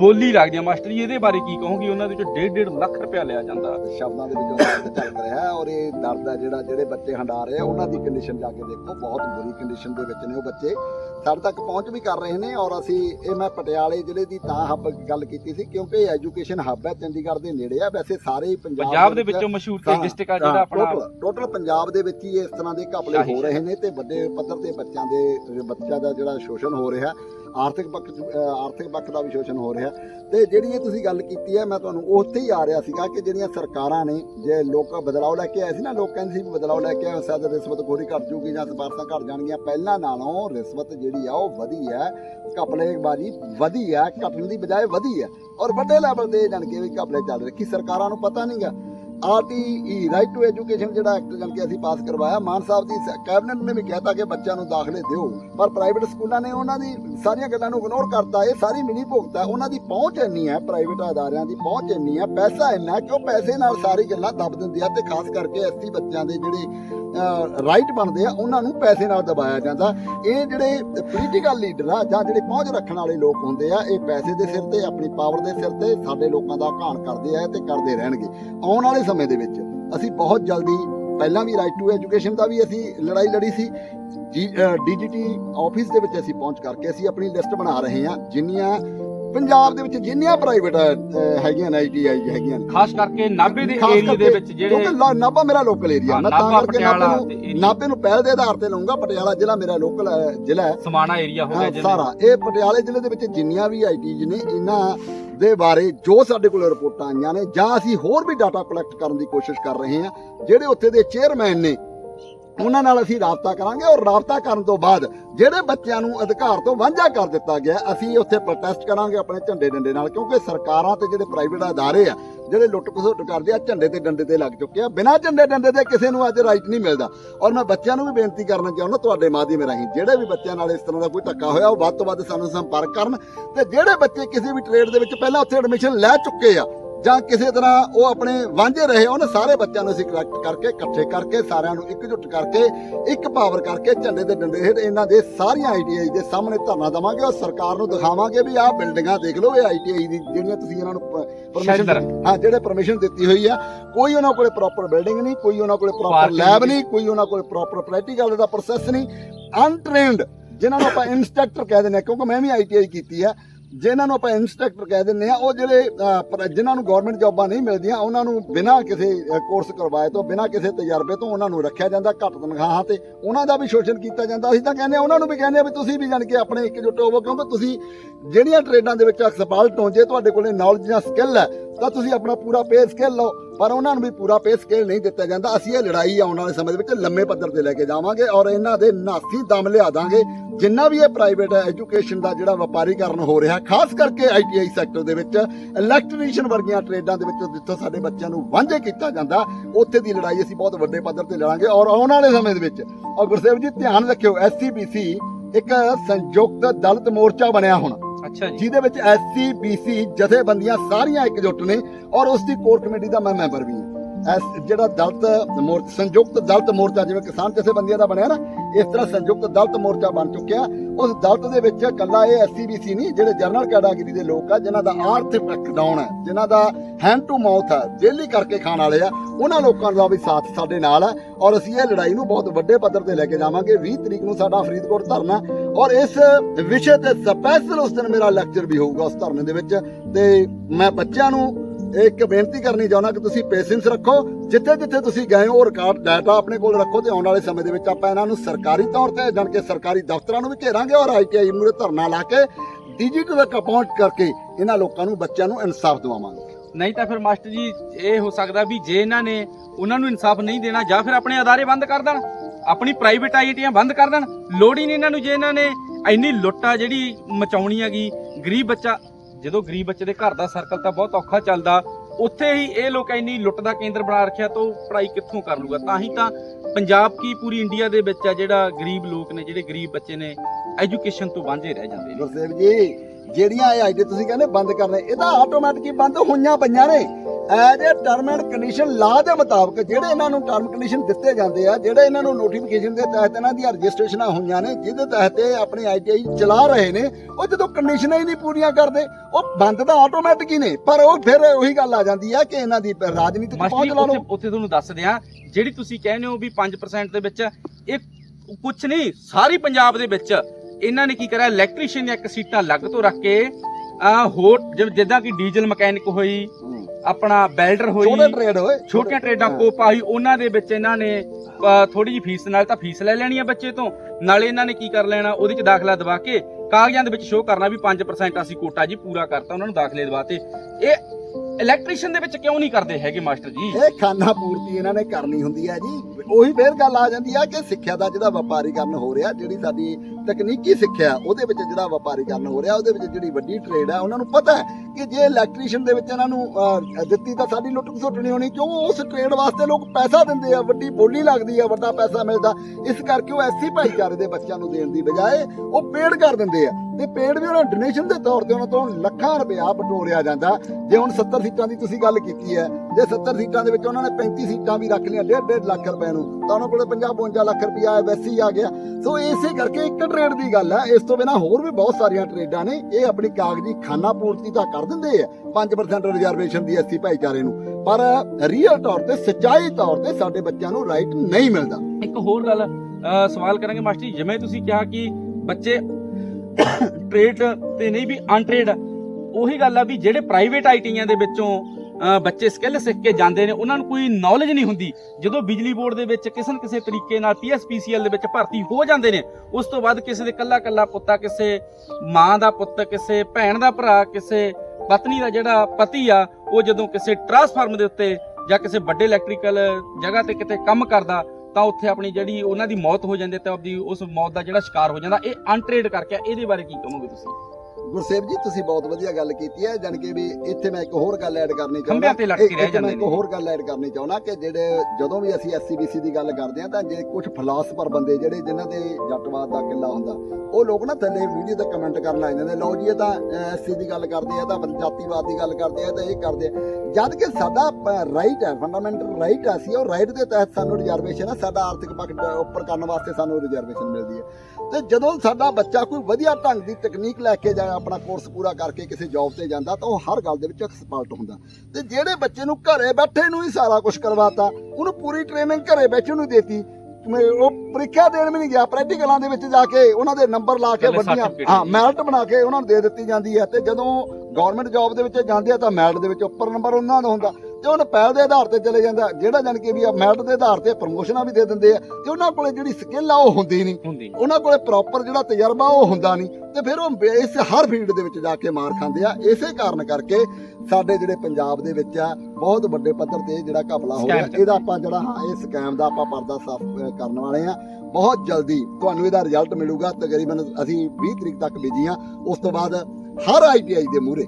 ਬੋਲੀ ਲੱਗਦੀ ਆ ਮਾਸਟਰ ਜੀ ਇਹਦੇ ਬਾਰੇ ਕੀ ਕਹੋਗੇ? ਉਹਨਾਂ ਦੇ ਵਿੱਚੋਂ 1.5 ਲੱਖ ਰੁਪਇਆ ਲਿਆ ਜਾਂਦਾ। ਸ਼ਬਦਾਂ ਦੇ ਵਿੱਚੋਂ ਦਰਦ ਝਲਕ ਰਿਹਾ ਔਰ ਇਹ ਦਰਦ ਹੈ ਜਿਹੜਾ ਜਿਹੜੇ ਬੱਚੇ ਹੰਡਾ ਰਹੇ ਆ ਉਹਨਾਂ ਦੀ ਕੰਡੀਸ਼ਨ ਜਾ ਕੇ ਦੇਖੋ। ਬਹੁਤ ਬੁਰੀ ਕੰਡੀਸ਼ਨ ਦੇ ਵਿੱਚ ਨੇ ਉਹ ਬੱਚੇ। ਸਾਡੇ ਤੱਕ ਪਹੁੰਚ ਵੀ ਕਰ ਰਹੇ ਨੇ ਔਰ ਅਸੀਂ ਇਹ ਮੈਂ ਪਟਿਆਲੇ ਜ਼ਿਲ੍ਹੇ ਦੀ ਤਾਂ ਹੱਬ ਗੱਲ ਕੀਤੀ ਸੀ ਕਿਉਂਕਿ ਐਜੂਕੇਸ਼ਨ ਹੱਬ ਹੈ ਚੰਡੀਗੜ੍ਹ ਦੇ ਨੇੜੇ ਆ। ਵੈਸੇ ਸਾਰੇ ਹੀ ਪੰਜਾਬ ਪੰਜਾਬ ਦੇ ਵਿੱਚ ਮਸ਼ਹੂਰ ਤੇ ਡਿਸਟ੍ਰਿਕਟ ਆ ਜਿਹੜਾ ਆਪਣਾ। ਟੋਟਲ ਟੋਟਲ ਪੰਜਾਬ ਦੇ ਵਿੱਚ ਹੀ ਇਸ ਤਰ੍ਹਾਂ ਦੇ ਘਪਲੇ ਸ਼ਾਹੀ ਹੋ ਰਹੇ ਨੇ ਤੇ ਵੱਡੇ ਪੱਧਰ ਤੇ ਬੱਚਿਆਂ ਦੇ ਬੱਚਿਆਂ ਦਾ ਜਿਹੜਾ ਸ਼ੋਸ਼ਣ ਹੋ ਰਿਹਾ ਆਰਥਿਕ ਪੱਖ ਆਰਥਿਕ ਪੱਖ ਦਾ ਵੀ ਸ਼ੋਸ਼ਣ ਹੋ ਰਿਹਾ। ਤੇ ਜਿਹੜੀ ਇਹ ਤੁਸੀਂ ਗੱਲ ਕੀਤੀ ਹੈ, ਮੈਂ ਤੁਹਾਨੂੰ ਉੱਥੇ ਹੀ ਆ ਰਿਹਾ ਸੀਗਾ ਕਿ ਜਿਹੜੀਆਂ ਸਰਕਾਰਾਂ ਨੇ, ਜੇ ਲੋਕ ਬਦਲਾਅ ਲੈ ਕੇ ਆਏ ਸੀ ਨਾ, ਲੋਕ ਕਹਿੰਦੇ ਸੀ ਵੀ ਬਦਲਾਅ ਲੈ ਕੇ ਆਏ, ਸ਼ਾਇਦ ਰਿਸ਼ਵਤ ਖੋਰੀ ਘਟ ਜੂਗੀ ਜਾਂ ਸਿਫਾਰਸ਼ਾਂ ਘਟ ਜਾਣਗੀਆਂ। ਪਹਿਲਾਂ ਨਾਲੋਂ ਰਿਸ਼ਵਤ ਜਿਹੜੀ ਆ, ਉਹ ਵਧੀ ਹੈ। ਕਪਲੇਬਾਜ਼ੀ ਵਧੀ ਹੈ, ਘਟਣ ਦੀ ਬਜਾਏ ਵਧੀ ਹੈ। ਔਰ ਵੱਡੇ ਲੈਵਲ ਤੇ ਜਾਣ ਕੇ ਵੀ ਘਪਲੇ ਚੱਲ ਰਹੇ। ਕਿ ਸਰਕਾਰਾਂ ਨੂੰ ਪਤਾ ਨਹੀਂਗਾ ਆਰਟੀਈ ਰਾਈਟ ਟੂ ਐਜੂਕੇਸ਼ਨ ਜਿਹੜਾ ਐਕਟ ਜਾਣ ਕੇ ਅਸੀਂ ਪਾਸ ਕਰਵਾਇਆ, ਮਾਨ ਸਾਹਿਬ ਦੀ ਸ- ਕੈਬਨਿਟ ਨੇ ਵੀ ਕਹਿਤਾ ਕਿ ਬੱਚਿਆਂ ਨੂੰ ਦਾਖਲੇ ਦਿਓ, ਪਰ ਪ੍ਰਾਈਵੇਟ ਸਕੂਲਾਂ ਨੇ ਉਹਨਾਂ ਦੀ ਸਾਰੀਆਂ ਗੱਲਾਂ ਨੂੰ ਇਗਨੋਰ ਕਰਤਾ, ਇਹ ਸਾਰੀ ਮਿਲੀ ਭੁਗਤ ਹੈ, ਉਹਨਾਂ ਦੀ ਪਹੁੰਚ ਇੰਨੀ ਹੈ ਪ੍ਰਾਈਵੇਟ ਅਦਾਰਿਆਂ ਦੀ ਪਹੁੰਚ ਇੰਨੀ ਹੈ, ਪੈਸਾ ਇੰਨਾ ਕਿ ਉਹ ਪੈਸੇ ਨਾਲ ਸਾਰੀ ਗੱਲਾਂ ਦੱਬ ਦਿੰਦੇ ਆ ਤੇ ਖਾਸ ਕਰਕੇ ਐਸਟੀ ਬੱਚਿਆਂ ਦੇ ਜਿਹੜੇ ਰਾਈਟ ਬਣਦੇ ਆ, ਉਹਨਾਂ ਨੂੰ ਪੈਸੇ ਨਾਲ ਦਬਾਇਆ ਜਾਂਦਾ। ਇਹ ਜਿਹੜੇ ਪੋਲੀਟੀਕਲ ਲੀਡਰ ਆ ਜਾਂ ਜਿਹੜੇ ਪਹੁੰਚ ਰੱਖਣ ਵਾਲੇ ਲੋਕ ਹੁੰਦੇ ਆ, ਇਹ ਪੈਸੇ ਦੇ ਸਿਰ ਤੇ, ਆਪਣੀ ਪਾਵਰ ਦੇ ਸਿਰ ਤੇ ਸਾਡੇ ਲੋਕਾਂ ਦਾ ਘਾਣ ਕਰਦੇ ਆ ਤੇ ਕਰਦੇ ਰਹਿਣਗੇ। ਆਉਣ ਵਾਲੇ ਸਮੇਂ ਦੇ ਵਿੱਚ। ਅਸੀਂ ਬਹੁਤ ਜਲਦੀ ਪਹਿਲਾਂ ਵੀ ਰਾਈਟ ਟੂ ਐਜੂਕੇਸ਼ਨ ਦਾ ਵੀ ਅਸੀਂ ਲੜਾਈ ਲੜੀ ਸੀ। ਡੀਜੀਟੀ ਆਫਿਸ ਦੇ ਵਿੱਚ ਅਸੀਂ ਪਹੁੰਚ ਕਰਕੇ ਅਸੀਂ ਆਪਣੀ ਲਿਸਟ ਬਣਾ ਰਹੇ ਹਾਂ। ਜਿੰਨੀਆਂ ਪੰਜਾਬ ਦੇ ਵਿੱਚ ਜਿੰਨੀਆਂ ਪ੍ਰਾਈਵੇਟ ਹੈਗੀਆਂ ਨੇ ਆਈਟੀਆਈ ਹੈਗੀਆਂ ਖਾਸ ਕਰਕੇ ਨਾਭੇ ਦੇ ਏਰੀਆ ਦੇ ਵਿੱਚ ਜਿਹੜੇ ਕਿਉਂਕਿ ਨਾਭਾ ਮੇਰਾ ਲੋਕਲ ਏਰੀਆ ਮੈਂ ਤਾਂ ਕਰਕੇ ਨਾਭੇ ਨੂੰ ਪਹਿਲ ਦੇ ਆਧਾਰ ਤੇ ਲਵਾਂਗਾ ਪਟਿਆਲਾ ਜ਼ਿਲ੍ਹਾ ਮੇਰਾ ਲੋਕਲ ਜ਼ਿਲ੍ਹਾ ਹੈ। ਸਮਾਣਾ ਏਰੀਆ ਹੋ ਗਿਆ ਸਾਰਾ। ਇਹ ਪਟਿਆਲੇ ਜ਼ਿਲ੍ਹੇ ਦੇ ਵਿੱਚ ਜਿੰਨੀਆਂ ਵੀ ਆਈਟੀਜ਼ ਨੇ ਇਹਨਾਂ ਦੇ ਬਾਰੇ ਜੋ ਸਾਡੇ ਕੋਲ ਰਿਪੋਰਟਾਂ ਆਈਆਂ ਨੇ ਜਾਂ ਅਸੀਂ ਹੋਰ ਵੀ ਡਾਟਾ ਕਲੈਕਟ ਕਰਨ ਦੀ ਕੋਸ਼ਿਸ਼ ਕਰ ਰਹੇ ਹਾਂ, ਜਿਹੜੇ ਉੱਥੇ ਦੇ ਚੇਅਰਮੈਨ ਨੇ ਉਹਨਾਂ ਨਾਲ ਅਸੀਂ ਰਾਬਤਾ ਕਰਾਂਗੇ ਔਰ ਰਾਬਤਾ ਕਰਨ ਤੋਂ ਬਾਅਦ ਜਿਹੜੇ ਬੱਚਿਆਂ ਨੂੰ ਅਧਿਕਾਰ ਤੋਂ ਵਾਂਝਾ ਕਰ ਦਿੱਤਾ ਗਿਆ, ਅਸੀਂ ਉੱਥੇ ਪ੍ਰੋਟੈਸਟ ਕਰਾਂਗੇ ਆਪਣੇ ਝੰਡੇ ਡੰਡੇ ਨਾਲ, ਕਿਉਂਕਿ ਸਰਕਾਰਾਂ ਤੇ ਜਿਹੜੇ ਪ੍ਰਾਈਵੇਟ ਅਦਾਰੇ ਆ, ਜਿਹੜੇ ਲੁੱਟ ਖਸੁੱਟ ਕਰਦੇ ਆ, ਝੰਡੇ ਤੇ ਡੰਡੇ ਤੇ ਲੱਗ ਚੁੱਕੇ ਆ। ਬਿਨਾਂ ਝੰਡੇ ਡੰਡੇ ਦੇ ਕਿਸੇ ਨੂੰ ਅੱਜ ਰਾਈਟ ਨਹੀਂ ਮਿਲਦਾ। ਔਰ ਮੈਂ ਬੱਚਿਆਂ ਨੂੰ ਵੀ ਬੇਨਤੀ ਕਰਨਾ ਚਾਹੁੰਦਾ ਤੁਹਾਡੇ ਮਾਧਿਅਮ ਰਾਹੀਂ ਜਿਹੜੇ ਵੀ ਬੱਚਿਆਂ ਨਾਲ ਇਸ ਤਰ੍ਹਾਂ ਦਾ ਕੋਈ ਧੱਕਾ ਹੋਇਆ, ਉਹ ਵੱਧ ਤੋਂ ਵੱਧ ਸਾਨੂੰ ਸੰਪਰਕ ਕਰਨ ਤੇ ਜਿਹੜੇ ਬੱਚੇ ਕਿਸੇ ਵੀ ਟ੍ਰੇਡ ਦੇ ਵਿੱਚ ਪਹਿਲਾਂ ਉੱਥੇ ਐਡਮਿਸ਼ਨ ਲੈ ਚੁੱਕੇ ਆ ਜਾਂ ਕਿਸੇ ਤਰ੍ਹਾਂ ਉਹ ਆਪਣੇ ਵਾਂਝੇ ਰਹੇ ਉਹਨਾਂ ਸਾਰੇ ਬੱਚਿਆਂ ਨੂੰ ਅਸੀਂ ਕਲੈਕਟ ਕਰਕੇ ਇਕੱਠੇ ਕਰਕੇ ਸਾਰਿਆਂ ਨੂੰ ਇਕਜੁੱਟ ਕਰਕੇ ਇੱਕ ਪਾਵਰ ਕਰਕੇ ਝੰਡੇ ਦੇ ਡੰਡੇ ਹੇਠ ਇਹਨਾਂ ਦੇ ਸਾਰੀਆਂ ਆਈਟੀਆਈ ਦੇ ਸਾਹਮਣੇ ਧਰਨਾ ਦੇਵਾਂਗੇ ਔਰ ਸਰਕਾਰ ਨੂੰ ਦਿਖਾਵਾਂਗੇ ਵੀ ਆਹ ਬਿਲਡਿੰਗਾਂ ਦੇਖ ਲਓ ਇਹ ਆਈਟੀਆਈ ਦੀ ਜਿਹੜੀਆਂ ਤੁਸੀਂ ਇਹਨਾਂ ਨੂੰ ਪਰਮਿਸ਼ਨ ਹਾਂ ਜਿਹੜੇ ਪਰਮਿਸ਼ਨ ਦਿੱਤੀ ਹੋਈ ਆ ਕੋਈ ਉਹਨਾਂ ਕੋਲੇ ਪ੍ਰੋਪਰ ਬਿਲਡਿੰਗ ਨਹੀਂ ਕੋਈ ਉਹਨਾਂ ਕੋਲੇ ਪ੍ਰੋਪਰ ਲੈਬ ਨਹੀਂ। ਕੋਈ ਉਹਨਾਂ ਕੋਲੇ ਪ੍ਰੋਪਰ ਪ੍ਰੈਕਟੀਕਲ ਦਾ ਪ੍ਰੋਸੈਸ ਨਹੀਂ ਅਨਟ੍ਰੇਨਡ ਜਿਨ੍ਹਾਂ ਨੂੰ ਆਪਾਂ ਇਨਸਟ੍ਰਕਟਰ ਕਹਿ ਦਿੰਦੇ ਕਿਉਂਕਿ ਮੈਂ ਵੀ ਆਈਟੀਆਈ ਕੀਤੀ ਆ ਜਿਨ੍ਹਾਂ ਨੂੰ ਆਪਾਂ ਇਨਸਟ੍ਰਕਟਰ ਕਹਿ ਦਿੰਦੇ ਆ ਉਹ ਜਿਹੜੇ ਅਹ, ਜਿਨ੍ਹਾਂ ਨੂੰ ਗਵਰਨਮੈਂਟ ਜੌਬਾਂ ਨਹੀਂ ਮਿਲਦੀਆਂ ਉਹਨਾਂ ਨੂੰ ਬਿਨਾਂ ਕਿਸੇ ਕੋਰਸ ਕਰਵਾਏ ਤੋਂ ਬਿਨਾਂ ਕਿਸੇ ਤਜਰਬੇ ਤੋਂ ਉਹਨਾਂ ਨੂੰ ਰੱਖਿਆ ਜਾਂਦਾ ਘੱਟ ਤਨਖਾਹਾਂ ਤੇ। ਉਹਨਾਂ ਦਾ ਵੀ ਸ਼ੋਸ਼ਣ ਕੀਤਾ ਜਾਂਦਾ। ਅਸੀਂ ਤਾਂ ਕਹਿੰਦੇ ਆ ਉਹਨਾਂ ਨੂੰ ਵੀ ਕਹਿੰਦੇ ਆ ਵੀ ਤੁਸੀਂ ਵੀ ਜਾਣ ਕੇ ਆਪਣੇ ਇਕਜੁੱਟ ਹੋਵੋ ਕਿਉਂਕਿ ਤੁਸੀਂ ਜਿਹੜੀਆਂ ਟ੍ਰੇਡਾਂ ਦੇ ਵਿੱਚ ਐਕਸਪਰਟ ਹੋ ਜੇ ਤੁਹਾਡੇ ਕੋਲੇ ਨੌਲੇਜ ਜਾਂ ਸਕਿੱਲ ਹੈ ਤਾਂ ਤੁਸੀਂ ਆਪਣਾ ਪੂਰਾ ਪੇ ਸਕਿੱਲ ਲਓ। ਪਰ ਉਹਨਾਂ ਨੂੰ ਵੀ ਪੂਰਾ ਪੇ ਸਕੇਲ ਨਹੀਂ ਦਿੱਤਾ ਜਾਂਦਾ। ਅਸੀਂ ਇਹ ਲੜਾਈ ਆਉਣ ਵਾਲੇ ਸਮੇਂ ਦੇ ਵਿੱਚ ਲੰਮੇ ਪੱਧਰ ਤੇ ਲੈ ਕੇ ਜਾਵਾਂਗੇ ਔਰ ਇਹਨਾਂ ਦੇ ਨਾਸੀ ਦਮ ਲਿਆ ਦਾਂਗੇ। ਜਿੰਨਾ ਵੀ ਇਹ ਪ੍ਰਾਈਵੇਟ ਐਜੂਕੇਸ਼ਨ ਦਾ ਜਿਹੜਾ ਵਪਾਰੀਕਰਨ ਹੋ ਰਿਹਾ, ਖਾਸ ਕਰਕੇ ਆਈਟੀਆਈ ਸੈਕਟਰ ਦੇ ਵਿੱਚ ਇਲੈਕਟ੍ਰੀਸ਼ੀਅਨ ਵਰਗੀਆਂ ਟ੍ਰੇਡਾਂ ਦੇ ਵਿੱਚ ਜਿੱਥੋਂ ਸਾਡੇ ਬੱਚਿਆਂ ਨੂੰ ਵਾਂਝੇ ਕੀਤਾ ਜਾਂਦਾ, ਉੱਥੇ ਦੀ ਲੜਾਈ ਅਸੀਂ ਬਹੁਤ ਵੱਡੇ ਪੱਧਰ ਤੇ ਲੜਾਂਗੇ। ਔਰ ਆਉਣ ਵਾਲੇ ਸਮੇਂ ਦੇ ਵਿੱਚ, ਔਰ ਗੁਰਸੇਵ ਜੀ ਧਿਆਨ ਰੱਖਿਓ ਐਸਸੀਬੀਸੀ ਇੱਕ ਸੰਯੁਕਤ ਦਲਿਤ ਮੋਰਚਾ ਬਣਿਆ ਹੁਣ। ਅੱਛਾ ਜੀ। ਜਿਹਦੇ ਵਿੱਚ ਐਸਸੀ ਬੀਸੀ ਜਥੇਬੰਦੀਆਂ ਸਾਰੀਆਂ ਇਕਜੁੱਟ ਨੇ ਔਰ ਉਸ ਦੀ ਕੋਰ ਕਮੇਟੀ ਦਾ ਮੈਂ ਮੈਂਬਰ ਵੀ ਹਾਂ। ਜਿਹੜਾ ਦਲਿਤ ਮੋਰਚਾ, ਸੰਯੁਕਤ ਦਲਿਤ ਮੋਰਚਾ ਜਿਵੇਂ ਕਿਸਾਨ ਜਥੇਬੰਦੀਆਂ ਦਾ ਬਣਿਆ ਨਾ, ਇਸ ਤਰ੍ਹਾਂ ਸੰਯੁਕਤ ਦਲਿਤ ਮੋਰਚਾ ਬਣ ਚੁੱਕਿਆ ਉਸ ਦਲਿਤ ਦੇ ਵਿੱਚ ਕੱਲਾ ਇਹ ਐਸਸੀ ਨਹੀਂ, ਜਿਹੜੇ ਜਨਰਲ ਕੈਟਾਗਰੀ ਦੇ ਲੋਕ ਆ, ਜਿਨ੍ਹਾਂ ਦਾ ਆਰਥਿਕ ਬੈਕਗ੍ਰਾਉਂਡ ਹੈ, ਜਿਨ੍ਹਾਂ ਦਾ ਹੈਂਡ ਟੂ ਮਾਊਥ ਹੈ ਡੇਲੀ ਕਰਕੇ ਖਾਣ ਵਾਲੇ ਆ, ਉਹਨਾਂ ਲੋਕਾਂ ਦਾ ਵੀ ਸਾਥ ਸਾਡੇ ਨਾਲ ਹੈ। ਔਰ ਅਸੀਂ ਇਹ ਲੜਾਈ ਨੂੰ ਬਹੁਤ ਵੱਡੇ ਪੱਧਰ ਤੇ ਲੈ ਕੇ ਜਾਵਾਂਗੇ। 20 ਤਰੀਕ ਨੂੰ ਸਾਡਾ ਫਰੀਦਕੋਟ ਧਰਨਾ ਔਰ ਇਸ ਵਿਸ਼ੇ ਤੇ ਸਪੈਸ਼ਲ ਉਸ ਦਿਨ ਮੇਰਾ ਲੈਕਚਰ ਵੀ ਹੋਊਗਾ ਉਸ ਧਰਨੇ ਦੇ ਵਿੱਚ। ਤੇ ਮੈਂ ਬੱਚਿਆਂ ਨੂੰ ਇੱਕ ਬੇਨਤੀ ਕਰਨੀ ਚਾਹੁੰਦਾ ਕਿ ਤੁਸੀਂ ਪੇਸ਼ੈਂਸ ਰੱਖੋ। ਜਿੱਥੇ ਜਿੱਥੇ ਤੁਸੀਂ ਗਏ ਹੋ, ਉਹ ਰਿਕਾਰਡ ਡਾਟਾ ਆਪਣੇ ਕੋਲ ਰੱਖੋ ਤੇ ਆਉਣ ਵਾਲੇ ਸਮੇਂ ਦੇ ਵਿੱਚ ਆਪਾਂ ਇਹਨਾਂ ਨੂੰ ਸਰਕਾਰੀ ਤੌਰ ਤੇ ਜਾਣ ਕੇ ਸਰਕਾਰੀ ਦਫ਼ਤਰਾਂ ਨੂੰ ਵੀ ਘੇਰਾਂਗੇ ਔਰ ਆਈਟੀਆਈ ਨੂੰ ਧਰਨਾ ਲਾ ਕੇ ਡਿਜੀਟਲ ਤੱਕ ਕਰਕੇ ਇਹਨਾਂ ਲੋਕਾਂ ਨੂੰ, ਬੱਚਿਆਂ ਨੂੰ ਇਨਸਾਫ ਦਿਵਾਵਾਂਗੇ। ਨਹੀਂ ਤਾਂ ਫਿਰ ਮਾਸਟਰ ਜੀ, ਇਹ ਹੋ ਸਕਦਾ ਵੀ ਜੇ ਇਹਨਾਂ ਨੇ ਉਹਨਾਂ ਨੂੰ ਇਨਸਾਫ ਨਹੀਂ ਦੇਣਾ, ਜਾਂ ਫਿਰ ਆਪਣੇ ਅਦਾਰੇ ਬੰਦ ਕਰ ਦੇਣ, ਆਪਣੀ ਪ੍ਰਾਈਵੇਟ ਆਈਟੀਆਂ ਬੰਦ ਕਰ ਦੇਣ। ਲੋੜ ਹੀ ਨਹੀਂ ਇਹਨਾਂ ਨੂੰ ਜੇ ਇਹਨਾਂ ਨੇ ਇੰਨੀ ਲੁੱਟਾ ਜਿਹੜੀ ਮਚਾਉਣੀ ਹੈਗੀ, ਗਰੀਬ ਬੱਚਾ ਜਦੋਂ ਗਰੀਬ ਬੱਚੇ ਦੇ ਘਰ ਦਾ ਸਰਕਲ ਤਾਂ ਬਹੁਤ ਔਖਾ ਚੱਲਦਾ, ਉੱਥੇ ਹੀ ਇਹ ਲੋਕ ਇੰਨੀ ਲੁੱਟ ਦਾ ਕੇਂਦਰ ਬਣਾ ਰੱਖਿਆ ਤਾਂ ਉਹ ਕਿੱਥੋਂ ਕਰ ਲੂਗਾ ਤਾਂ ਹੀ ਤਾਂ ਪੰਜਾਬ ਕੀ ਪੂਰੀ ਇੰਡੀਆ ਦੇ ਵਿੱਚ ਆ ਜਿਹੜਾ ਗਰੀਬ ਲੋਕ ਨੇ, ਜਿਹੜੇ ਗਰੀਬ ਬੱਚੇ ਨੇ ਐਜੂਕੇਸ਼ਨ ਤੋਂ ਵਾਂਝੇ ਰਹਿ ਜਾਂਦੇ ਨੇ। ਗੁਰਸੇਵ ਜੀ, ਜਿਹੜੀਆਂ ਇਹ ਆਈਡੀ ਤੁਸੀਂ ਕਹਿੰਦੇ ਬੰਦ ਕਰਨੇ, ਇਹ ਤਾਂ ਆਟੋਮੈਟਿਕ ਬੰਦ ਹੋਈਆਂ ਪਈਆਂ ਨੇ। As a term and condition law ਦੇ ਮੁਤਾਬਕ ਜਿਹੜੇ ਇਹਨਾਂ ਨੂੰ ਟਰਮ ਕੰਡੀਸ਼ਨ ਦਿੱਤੇ ਜਾਂਦੇ ਆ ਜਿਹੜੇ ਇਹਨਾਂ ਨੂੰ ਨੋਟੀਫਿਕੇਸ਼ਨ ਦੇ ਤਹਿਤ ਇਹਨਾਂ ਦੀਆਂ ਰਜਿਸਟ੍ਰੇਸ਼ਨਾਂ ਹੋਈਆਂ ਨੇ ਜਿਹਦੇ ਤਹਿਤ ਇਹ ਆਪਣੀ ਆਈਟੀਆਈ ਚਲਾ ਰਹੇ ਨੇ ਉਹ ਜਦੋਂ ਕੰਡੀਸ਼ਨਾਂ ਹੀ ਨਹੀਂ ਪੂਰੀਆਂ ਕਰਦੇ ਉਹ ਬੰਦ ਤਾਂ ਆਟੋਮੈਟਿਕ ਹੀ ਨੇ ਪਰ ਉਹ ਫਿਰ ਉਹੀ ਗੱਲ ਆ ਜਾਂਦੀ ਆ ਕਿ ਇਹਨਾਂ ਦੀ ਰਾਜਨੀਤਿਕ ਪਹੁੰਚ ਲਾ ਲਓ। ਉੱਥੇ ਤੁਹਾਨੂੰ ਦੱਸ ਦਿਆਂ ਜਿਹੜੀ ਤੁਸੀਂ ਕਹਿੰਦੇ ਹੋ ਵੀ 5% ਦੇ ਵਿੱਚ ਇਹ ਕੁਝ ਨਹੀਂ ਸਾਰੀ ਪੰਜਾਬ ਦੇ ਵਿੱਚ ਇਹਨਾਂ ਨੇ ਕੀ ਕਰਿਆ ਇਲੈਕਟ੍ਰੀਸ਼ੀਅਨ ਦੀਆਂ ਇੱਕ ਸੀਟਾਂ ਅਲੱਗ ਤੋਂ ਰੱਖ ਕੇ ਆ ਹੋਰ ਜਿੱਦਾਂ ਕਿ ਡੀਜ਼ਲ ਮਕੈਨਿਕ ਹੋਈ ਆਪਣਾ ਬੈਲਡਰ ਹੋਈ ਛੋਟੇ ਟ੍ਰੇਡ ਹੋਏ ਛੋਟੀਆਂ ਟ੍ਰੇਡਾਂ। ਕੋਪਾ ਹੋਈ ਉਹਨਾਂ ਦੇ ਵਿੱਚ ਇਹਨਾਂ ਨੇ ਥੋੜੀ ਜਿਹੀ ਫੀਸ ਨਾਲ ਤਾਂ ਫੀਸ ਲੈ ਲੈਣੀ ਆ ਬੱਚੇ ਤੋਂ। ਨਾਲੇ ਇਹਨਾਂ ਨੇ ਕੀ ਕਰ ਲੈਣਾ ਉਹਦੇ ਚ ਦਾਖਲਾ ਦਵਾ ਕੇ ਕਾਗਜ਼ਾਂ ਦੇ ਵਿੱਚ ਸ਼ੋਅ ਕਰਨਾ ਵੀ 5% ਅਸੀਂ ਕੋਟਾ ਜੀ ਪੂਰਾ ਕਰਤਾ ਉਹਨਾਂ ਨੂੰ ਦਾਖਲੇ ਦਵਾਤੇ ਇਹ ਇਲੈਕਟ੍ਰੀਸ਼ੀਅਨ ਦੇ ਵਿੱਚ ਕਿਉਂ ਨਹੀਂ ਕਰਦੇ ਹੈਗੇ ਮਾਸਟਰ ਜੀ? ਇਹ ਖਾਨਾ ਪੂਰਤੀ ਇਹਨਾਂ ਨੇ ਕਰਨੀ ਹੁੰਦੀ ਹੈ ਜੀ। ਉਹੀ ਫੇਰ ਗੱਲ ਆ ਜਾਂਦੀ ਆ ਕਿ ਸਿੱਖਿਆ ਦਾ ਜਿਹੜਾ ਵਪਾਰੀਕਰਨ ਹੋ ਰਿਹਾ ਜਿਹੜੀ ਸਾਡੀ ਤਕਨੀਕੀ ਸਿੱਖਿਆ ਉਹਦੇ ਵਿੱਚ ਜਿਹੜਾ ਵਪਾਰੀਕਰਨ ਹੋ ਰਿਹਾ ਉਹਦੇ ਵਿੱਚ ਜਿਹੜੀ ਵੱਡੀ ਟ੍ਰੇਡ ਹੈ ਉਹਨਾਂ ਨੂੰ ਪਤਾ ਹੈ ਕਿ ਜੇ ਇਲੈਕਟ੍ਰੀਸ਼ੀਅਨ ਦੇ ਵਿੱਚ ਇਹਨਾਂ ਨੂੰ ਦਿੱਤੀ ਤਾਂ ਸਾਡੀ ਲੁੱਟ ਖਸੁੱਟਣੀ ਹੋਣੀ, ਕਿਉਂ ਉਸ ਟ੍ਰੇਡ ਵਾਸਤੇ ਲੋਕ ਪੈਸਾ ਦਿੰਦੇ ਆ? ਵੱਡੀ ਬੋਲੀ ਲੱਗਦੀ ਆ, ਵੱਡਾ ਪੈਸਾ ਮਿਲਦਾ। ਇਸ ਕਰਕੇ ਉਹ ਐਸੀ ਭਾਈਚਾਰੇ ਦੇ ਬੱਚਿਆਂ ਨੂੰ ਦੇਣ ਦੀ ਬਜਾਏ ਉਹ ਪੇਡ ਕਰ ਦਿੰਦੇ ਆ। ਤੇ ਪੇਡ ਵੀ ਉਹਨਾਂ ਡੋਨੇਸ਼ਨ ਦੇ ਤੌਰ ਤੇ ਉਹਨਾਂ ਤੋਂ ਲੱਖਾਂ ਰੁਪਇਆ ਬਟੋਰਿਆ ਜਾਂਦਾ। ਜੇ ਹੁਣ 70 ਸੀਟਾਂ ਦੀ ਤੁਸੀਂ ਗੱਲ ਕੀਤੀ ਹੈ ਜੇ 70 ਸੀਟਾਂ ਦੇ ਵਿੱਚ ਉਹਨਾਂ ਨੇ 35 ਸੀਟਾਂ ਵੀ ਰੱਖ ਲਈਆਂ 1.5 ਲੱਖ ਰੁਪਏ ਨੂੰ, ਤਾਂ ਉਹਨਾਂ ਕੋਲੇ 50 52 ਲੱਖ ਰੁਪਇਆ ਵੈਸੀ ਆ ਗਿਆ। ਸੋ ਇਸੇ ਕਰਕੇ ਇੱਕ ਟ੍ਰੇਡ ਦੀ ਗੱਲ ਹੈ, ਇਸ ਤੋਂ ਬਿਨਾ ਹੋਰ ਵੀ ਬਹੁਤ ਸਾਰੀਆਂ ਟ੍ਰੇਡਾਂ ਨੇ, ਇਹ ਆਪਣੀ ਕਾਗਜ਼ੀ ਖਾਨਾ ਪੂਰਤੀ ਤਾਂ ਕਰ ਦਿੰਦੇ ਆ 5% ਰਿਜ਼ਰਵੇਸ਼ਨ ਦੀ ਐਸੀ ਭਾਈਚਾਰੇ ਨੂੰ। ਪਰ ਰੀਅਲ ਤੌਰ ਤੇ, ਸੱਚਾਈ ਤੌਰ ਤੇ ਸਾਡੇ ਬੱਚਿਆਂ ਨੂੰ ਰਾਈਟ ਨਹੀਂ ਮਿਲਦਾ। ਇੱਕ ਹੋਰ ਗੱਲ ਸਵਾਲ ਕਰਾਂਗੇ ਮਾਸਟਰ ਜੀ, ਜਿਵੇਂ ਤੁਸੀਂ ਕਿਹਾ ਕਿ ਬੱਚੇ ਟ੍ਰੇਡ ਤੇ ਨਹੀਂ ਵੀ ਅਨਟ੍ਰੇਡ ਉਹੀ ਗੱਲ ਆ ਵੀ ਜਿਹੜੇ ਪ੍ਰਾਈਵੇਟ ਆਈਟੀਆਂ ਦੇ ਵਿੱਚੋਂ ਬੱਚੇ ਸਕਿੱਲ ਸਿੱਖ ਕੇ ਜਾਂਦੇ ਨੇ, ਉਹਨਾਂ ਨੂੰ ਕੋਈ ਨੌਲੇਜ ਨਹੀਂ ਹੁੰਦੀ। ਜਦੋਂ ਬਿਜਲੀ ਬੋਰਡ ਦੇ ਵਿੱਚ ਕਿਸੇ ਨਾ ਕਿਸੇ ਤਰੀਕੇ ਨਾਲ ਪੀਐਸਪੀਸੀਐਲ ਦੇ ਵਿੱਚ ਭਰਤੀ ਹੋ ਜਾਂਦੇ ਨੇ, ਉਸ ਤੋਂ ਬਾਅਦ ਕਿਸੇ ਦੇ ਕੱਲਾ ਕੱਲਾ ਪੁੱਤਾ ਕਿਸੇ ਮਾਂ ਦਾ ਪੁੱਤ, ਕਿਸੇ ਭੈਣ ਦਾ ਭਰਾ, ਕਿਸੇ ਪਤਨੀ ਦਾ ਜਿਹੜਾ ਪਤੀ ਆ, ਉਹ ਜਦੋਂ ਕਿਸੇ ਟਰਾਂਸਫਾਰਮ ਦੇ ਉੱਤੇ ਜਾਂ ਕਿਸੇ ਵੱਡੇ ਇਲੈਕਟ੍ਰੀਕਲ ਜਗ੍ਹਾ ਤੇ ਕਿਤੇ ਕੰਮ ਕਰਦਾ, ਤਾਂ ਉੱਥੇ ਆਪਣੀ ਜਿਹੜੀ ਉਹਨਾਂ ਦੀ ਮੌਤ ਹੋ ਜਾਂਦੀ ਹੈ ਤੇ ਆਪਦੀ ਉਸ ਮੌਤ ਦਾ ਜਿਹੜਾ ਸ਼ਿਕਾਰ ਹੋ ਜਾਂਦਾ, ਇਹ ਅਨਟ੍ਰੇਡ ਕਰਕੇ ਇਹਦੇ ਬਾਰੇ ਕੀ ਕਹੋਗੇ ਤੁਸੀਂ? ਗੁਰਸੇਵ ਜੀ ਤੁਸੀਂ ਬਹੁਤ ਵਧੀਆ ਗੱਲ ਕੀਤੀ ਹੈ ਜਾਣੀ ਕਿ ਵੀ ਇੱਥੇ ਮੈਂ ਇੱਕ ਹੋਰ ਗੱਲ ਐਡ ਕਰਨੀ ਚਾਹੁੰਦਾ। ਖੰਭਿਆਂ ਤੇ ਲਟਕੇ ਇੱਕ- ਰਹਿ। ਹੋਰ ਗੱਲ ਐਡ ਕਰਨੀ ਚਾਹੁੰਦਾ ਕਿ ਜਿਹੜੇ ਜਦੋਂ ਵੀ ਅਸੀਂ ਐਸਸੀਬੀਸੀ ਦੀ ਗੱਲ ਕਰਦੇ ਹਾਂ ਤਾਂ ਜੇ ਕੁਝ ਫਿਲਾਸਫਰ ਬੰਦੇ ਜਿਹੜੇ ਜਿਨ੍ਹਾਂ ਦੇ ਜੱਟਵਾਦ ਦਾ ਕਿੱਲਾ ਹੁੰਦਾ ਉਹ ਲੋਕ ਨਾ ਥੱਲੇ ਵੀਡੀਓ ਤੇ ਕਮੈਂਟ ਕਰਨ ਲੱਗ ਜਾਂਦੇ ਲਓ ਜੀ ਇਹ ਤਾਂ ਐਸਸੀ ਦੀ ਗੱਲ ਕਰਦੇ ਆ ਤਾਂ ਜਾਤੀਵਾਦ ਦੀ ਗੱਲ ਕਰਦੇ ਆ ਤਾਂ ਇਹ ਕਰਦੇ ਆ। ਜਦ ਕਿ ਸਾਡਾ ਰਾਈਟ ਹੈ ਫੰਡਾਮੈਂਟਲ ਰਾਈਟ ਹੈ ਸੀ ਉਹ ਰਾਈਟ ਦੇ ਤਹਿਤ ਸਾਨੂੰ ਰਿਜ਼ਰਵੇਸ਼ਨ ਹੈ ਸਾਡਾ ਆਰਥਿਕ ਪੱਖ ਉੱਪਰ ਕਰਨ ਵਾਸਤੇ ਸਾਨੂੰ ਰਿਜ਼ਰਵੇਸ਼ਨ ਮਿਲਦੀ ਹੈ। ਤੇ ਜਦੋਂ ਸਾਡਾ ਬੱਚਾ ਕੋਈ ਵਧੀਆ ਢੰਗ ਦੀ ਤਕਨੀਕ ਲੈ ਕੇ ਜਾ ਆਪਣਾ ਕੋਰਸ ਪੂਰਾ ਕਰਕੇ ਕਿਸੇ ਜੌਬ ਤੇ ਜਾਂਦਾ ਤਾਂ ਉਹ ਹਰ ਗੱਲ ਦੇ ਵਿੱਚ ਐਕਸਪਰਟ ਹੁੰਦਾ। ਤੇ ਜਿਹੜੇ ਬੱਚੇ ਨੂੰ ਘਰੇ ਬੈਠੇ ਨੂੰ ਹੀ ਸਾਰਾ ਕੁਝ ਕਰਵਾਤਾ ਉਹਨੂੰ ਪੂਰੀ ਟ੍ਰੇਨਿੰਗ ਘਰੇ ਬੈਠੇ ਨੂੰ ਦੇਤੀ। ਮੈਂ ਉਹ ਪ੍ਰੀਖਿਆ ਦੇਣ ਵੀ ਨਹੀਂ ਗਿਆ ਪ੍ਰੈਕਟੀਕਲਾਂ ਦੇ ਵਿੱਚ ਜਾ ਕੇ ਉਹਨਾਂ ਦੇ ਨੰਬਰ ਲਾ ਕੇ ਵੱਡੀਆਂ ਹਾਂ ਮੈਰਿਟ ਬਣਾ ਕੇ ਉਹਨਾਂ ਨੂੰ ਦੇ ਦਿੱਤੀ ਜਾਂਦੀ ਹੈ। ਤੇ ਜਦੋਂ ਗਵਰਨਮੈਂਟ ਜੌਬ ਦੇ ਵਿੱਚ ਜਾਂਦੇ ਆ ਤਾਂ ਮੈਰਿਟ ਦੇ ਵਿੱਚ ਉੱਪਰ ਨੰਬਰ ਉਹਨਾਂ ਦਾ ਹੁੰਦਾ। ਤੇ ਉਹਨਾਂ ਪਹਿਲ ਦੇ ਆਧਾਰ ਤੇ ਚਲੇ ਜਾਂਦਾ ਜਿਹੜਾ ਜਾਣ ਕੇ ਵੀ ਆ ਮੈਰਿਟ ਦੇ ਆਧਾਰ ਤੇ ਪ੍ਰਮੋਸ਼ਨਾਂ ਵੀ ਦੇ ਦਿੰਦੇ ਆ ਤੇ ਉਹਨਾਂ ਕੋਲੇ ਜਿਹੜੀ ਸਕਿੱਲ ਆ ਉਹ ਹੁੰਦੀ ਨਹੀਂ। ਉਹਨਾਂ ਕੋਲੇ ਪ੍ਰੋਪਰ ਜਿਹੜਾ ਤਜਰਬਾ ਉਹ ਹੁੰਦਾ ਨਹੀਂ ਤੇ ਫਿਰ ਉਹ ਇਸ ਹਰ ਫੀਲਡ ਦੇ ਵਿੱਚ ਜਾ ਕੇ ਮਾਰ ਖਾਂਦੇ ਆ। ਇਸੇ ਕਾਰਨ ਕਰਕੇ ਸਾਡੇ ਜਿਹੜੇ ਪੰਜਾਬ ਦੇ ਵਿੱਚ ਆ ਬਹੁਤ ਵੱਡੇ ਪੱਧਰ ਤੇ ਜਿਹੜਾ ਘਪਲਾ ਹੋ ਰਿਹਾ ਇਹਦਾ ਆਪਾਂ ਜਿਹੜਾ ਹਾਂ ਇਹ ਸਕੈਮ ਦਾ ਆਪਾਂ ਪਰਦਾ ਸਾਫ਼ ਕਰਨ ਵਾਲੇ ਆ। ਬਹੁਤ ਜਲਦੀ ਤੁਹਾਨੂੰ ਇਹਦਾ ਰਿਜ਼ਲਟ ਮਿਲੂਗਾ। ਤਕਰੀਬਨ ਅਸੀਂ 20 ਤਰੀਕ ਤੱਕ ਬਿਜ਼ੀ ਆ। ਉਸ ਤੋਂ ਬਾਅਦ ਹਰ ਆਈਟੀਆਈ ਦੇ ਮੂਹਰੇ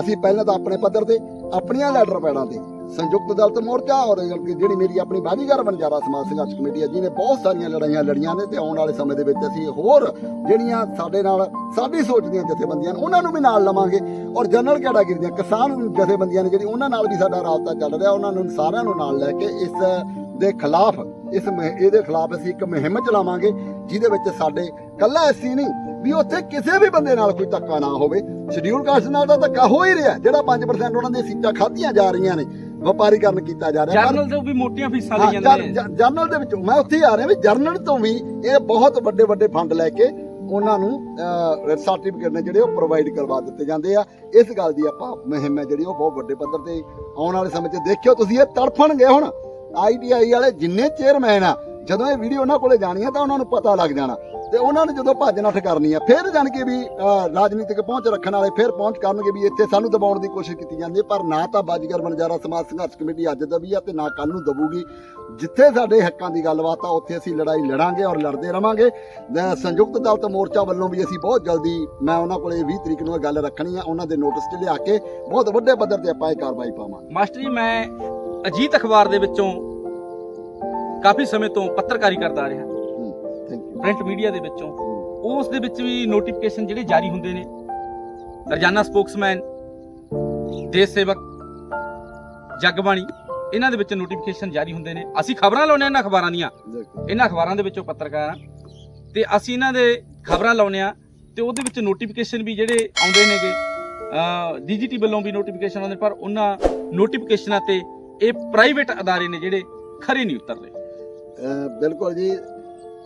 ਅਸੀਂ ਪਹਿਲਾਂ ਤਾਂ ਆਪਣੇ ਪੱਧਰ ਤੇ ਆਪਣੀਆਂ ਲੈਟਰ ਪੈੜਾਂ ਤੇ ਸੰਯੁਕਤ ਦਲਤ ਮੋਰਚਾ ਔਰ ਜਿਹੜੀ ਮੇਰੀ ਆਪਣੀ ਬਾਜੀਗਰ ਬੰਜਾਰਾ ਸਮਾਜ ਸੰਘਰਸ਼ ਕਮੇਟੀ ਹੈ, ਜਿਹਨੇ ਬਹੁਤ ਸਾਰੀਆਂ ਲੜਾਈਆਂ ਲੜੀਆਂ ਨੇ ਤੇ ਆਉਣ ਵਾਲੇ ਸਮੇਂ ਦੇ ਵਿੱਚ ਅਸੀਂ ਹੋਰ ਜਿਹੜੀਆਂ ਸਾਡੇ ਨਾਲ ਸਾਡੀ ਸੋਚ ਦੀਆਂ ਜਥੇਬੰਦੀਆਂ ਨੇ, ਉਹਨਾਂ ਨੂੰ ਵੀ ਨਾਲ ਲਵਾਂਗੇ ਔਰ ਜਨਰਲ ਕੈਟਾਗਰੀ ਦੀਆਂ ਕਿਸਾਨ ਜਥੇਬੰਦੀਆਂ ਨੇ ਜਿਹੜੀ ਉਹਨਾਂ ਨਾਲ ਵੀ ਸਾਡਾ ਰਾਬਤਾ ਚੱਲ ਰਿਹਾ, ਉਹਨਾਂ ਨੂੰ ਸਾਰਿਆਂ ਨੂੰ ਨਾਲ ਲੈ ਕੇ ਇਸ ਦੇ ਖਿਲਾਫ, ਇਸ ਮੁਹਿ- ਇਹਦੇ ਖਿਲਾਫ ਅਸੀਂ ਇੱਕ ਮੁਹਿੰਮ ਚਲਾਵਾਂਗੇ, ਜਿਹਦੇ ਵਿੱਚ ਸਾਡੇ ਕੱਲਾ ਐਸੀ ਨਹੀਂ ਵੀ ਉੱਥੇ ਕਿਸੇ ਵੀ ਬੰਦੇ ਨਾਲ ਕੋਈ ਧੱਕਾ ਨਾ ਹੋਵੇ। ਸ਼ਡਿਊਲ ਕਾਸਟ ਨਾਲ ਤਾਂ ਧੱਕਾ ਹੋ ਹੀ ਰਿਹਾ। ਜਿਹੜਾ 5% ਉਹਨਾਂ ਦੀਆਂ ਸੀਟਾਂ ਖਾਧੀਆਂ ਜਾ ਰਹੀਆਂ ਨੇ ਵਪਾਰੀਕਰਨ ਕੀਤਾ ਜਾ ਰਿਹਾ। ਜਰਨਲ ਤੋਂ ਵੀ ਮੋਟੀਆਂ ਫੀਸਾਂ ਲਈ ਜਾਂਦੇ ਨੇ। ਜਰ- ਜਰਨਲ ਦੇ ਵਿੱਚੋਂ ਮੈਂ ਉੱਥੇ ਆ ਰਿਹਾ ਵੀ ਜਰਨਲ ਤੋਂ ਵੀ ਇਹ ਬਹੁਤ ਵੱਡੇ ਵੱਡੇ ਫੰਡ ਲੈ ਕੇ ਉਹਨਾਂ ਨੂੰ ਸਰਟੀਫਿਕੇਟ ਨੇ ਜਿਹੜੇ ਉਹ ਪ੍ਰੋਵਾਈਡ ਕਰਵਾ ਦਿੱਤੇ ਜਾਂਦੇ ਆ। ਇਸ ਗੱਲ ਦੀ ਆਪਾਂ ਮੁਹਿੰਮ ਹੈ ਜਿਹੜੀ ਉਹ ਬਹੁਤ ਵੱਡੇ ਪੱਧਰ ਤੇ ਆਉਣ ਵਾਲੇ ਸਮੇਂ 'ਚ ਦੇਖਿਓ ਤੁਸੀਂ ਇਹ ਤੜਫਣਗੇ ਹੁਣ। ਆਈਟੀਆਈ ਵਾਲੇ ਜਿੰਨੇ ਚੇਅਰਮੈਨ ਆ ਜਦੋਂ ਇਹ ਵੀਡੀਓ ਉਹਨਾਂ ਕੋਲੇ ਜਾਣੀ ਆ ਤਾਂ ਉਹਨਾਂ ਨੂੰ ਪਤਾ ਲੱਗ ਜਾਣਾ। ਤੇ ਉਹਨਾਂ ਨੇ ਜਦੋਂ ਭੱਜ ਨੱਠ ਕਰਨੀ ਆ, ਫਿਰ ਜਾਣ ਕੇ ਵੀ ਰਾਜਨੀਤਿਕ ਪਹੁੰਚ ਰੱਖਣ ਵਾਲੇ ਫਿਰ ਪਹੁੰਚ ਕਰਨਗੇ ਵੀ ਇੱਥੇ ਸਾਨੂੰ ਦਬਾਉਣ ਦੀ ਕੋਸ਼ਿਸ਼ ਕੀਤੀ ਜਾਂਦੀ ਹੈ, ਪਰ ਨਾ ਤਾਂ ਬਾਜੀਗਰ ਬਨਜ਼ਾਰਾ ਸਮਾਜ ਸੰਘਰਸ਼ ਕਮੇਟੀ ਅੱਜ ਦਬੀ ਆ ਤੇ ਨਾ ਕੱਲ ਨੂੰ ਦਬੂਗੀ। ਜਿੱਥੇ ਸਾਡੇ ਹੱਕਾਂ ਦੀ ਗੱਲਬਾਤ ਆ, ਉੱਥੇ ਅਸੀਂ ਲੜਾਈ ਲੜਾਂਗੇ ਔਰ ਲੜਦੇ ਰਵਾਂਗੇ। ਸੰਯੁਕਤ ਦਲ ਮੋਰਚਾ ਵੱਲੋਂ ਵੀ ਅਸੀਂ ਬਹੁਤ ਜਲਦੀ, ਮੈਂ ਉਹਨਾਂ ਕੋਲੇ 20 ਤਰੀਕ ਨੂੰ ਇਹ ਗੱਲ ਰੱਖਣੀ ਆ, ਉਹਨਾਂ ਦੇ ਨੋਟਿਸ 'ਚ ਲਿਆ ਕੇ ਬਹੁਤ ਵੱਡੇ ਪੱਧਰ ਤੇ ਆਪਾਂ ਇਹ ਕਾਰਵਾਈ ਪਾਵਾਂਗੇ। ਮਾਸਟਰ ਜੀ, ਮੈਂ ਅਜੀਤ ਅਖਬਾਰ ਦੇ ਵਿੱਚੋਂ ਕਾਫੀ ਸਮੇਂ ਤੋਂ ਪੱਤਰਕਾਰੀ ਕਰਦਾ ਆ ਰਿਹਾ। ਪ੍ਰਿੰਟ ਮੀਡੀਆ ਦੇ ਵਿੱਚੋਂ। ਉਸ ਦੇ ਵਿੱਚ ਵੀ ਨੋਟੀਫਿਕੇਸ਼ਨ ਜਿਹੜੇ ਜਾਰੀ ਹੁੰਦੇ ਨੇ। ਰੋਜ਼ਾਨਾ ਸਪੋਕਸਮੈਨ ਦੇਸ਼ ਸੇਵਕ ਜਗਬਾਣੀ ਇਹਨਾਂ ਦੇ ਵਿੱਚ ਨੋਟੀਫਿਕੇਸ਼ਨ ਜਾਰੀ ਹੁੰਦੇ ਨੇ। ਅਸੀਂ ਖਬਰਾਂ ਲਾਉਂਦੇ ਹਾਂ ਇਹਨਾਂ ਅਖਬਾਰਾਂ ਦੀਆਂ। ਇਹਨਾਂ ਅਖਬਾਰਾਂ ਦੇ ਵਿੱਚੋਂ ਪੱਤਰਕਾਰ। ਆ ਤੇ ਅਸੀਂ ਇਹਨਾਂ ਦੇ ਖਬਰਾਂ ਲਾਉਂਦੇ ਆ ਤੇ ਉਹਦੇ ਵਿੱਚ ਨੋਟੀਫਿਕੇਸ਼ਨ ਵੀ ਜਿਹੜੇ ਆਉਂਦੇ ਨੇਗੇ। ਡੀਜੀਟੀ ਵੱਲੋਂ ਵੀ ਨੋਟੀਫਿਕੇਸ਼ਨ ਆਉਂਦੇ ਪਰ ਉਹਨਾਂ ਨੋਟੀਫਿਕੇਸ਼ਨਾਂ ਤੇ ਇਹ ਪ੍ਰਾਈਵੇਟ ਅਦਾਰੇ ਨੇ ਜਿਹੜੇ ਖਰੇ ਨਹੀਂ ਉਤਰਦੇ। ਬਿਲਕੁਲ ਜੀ।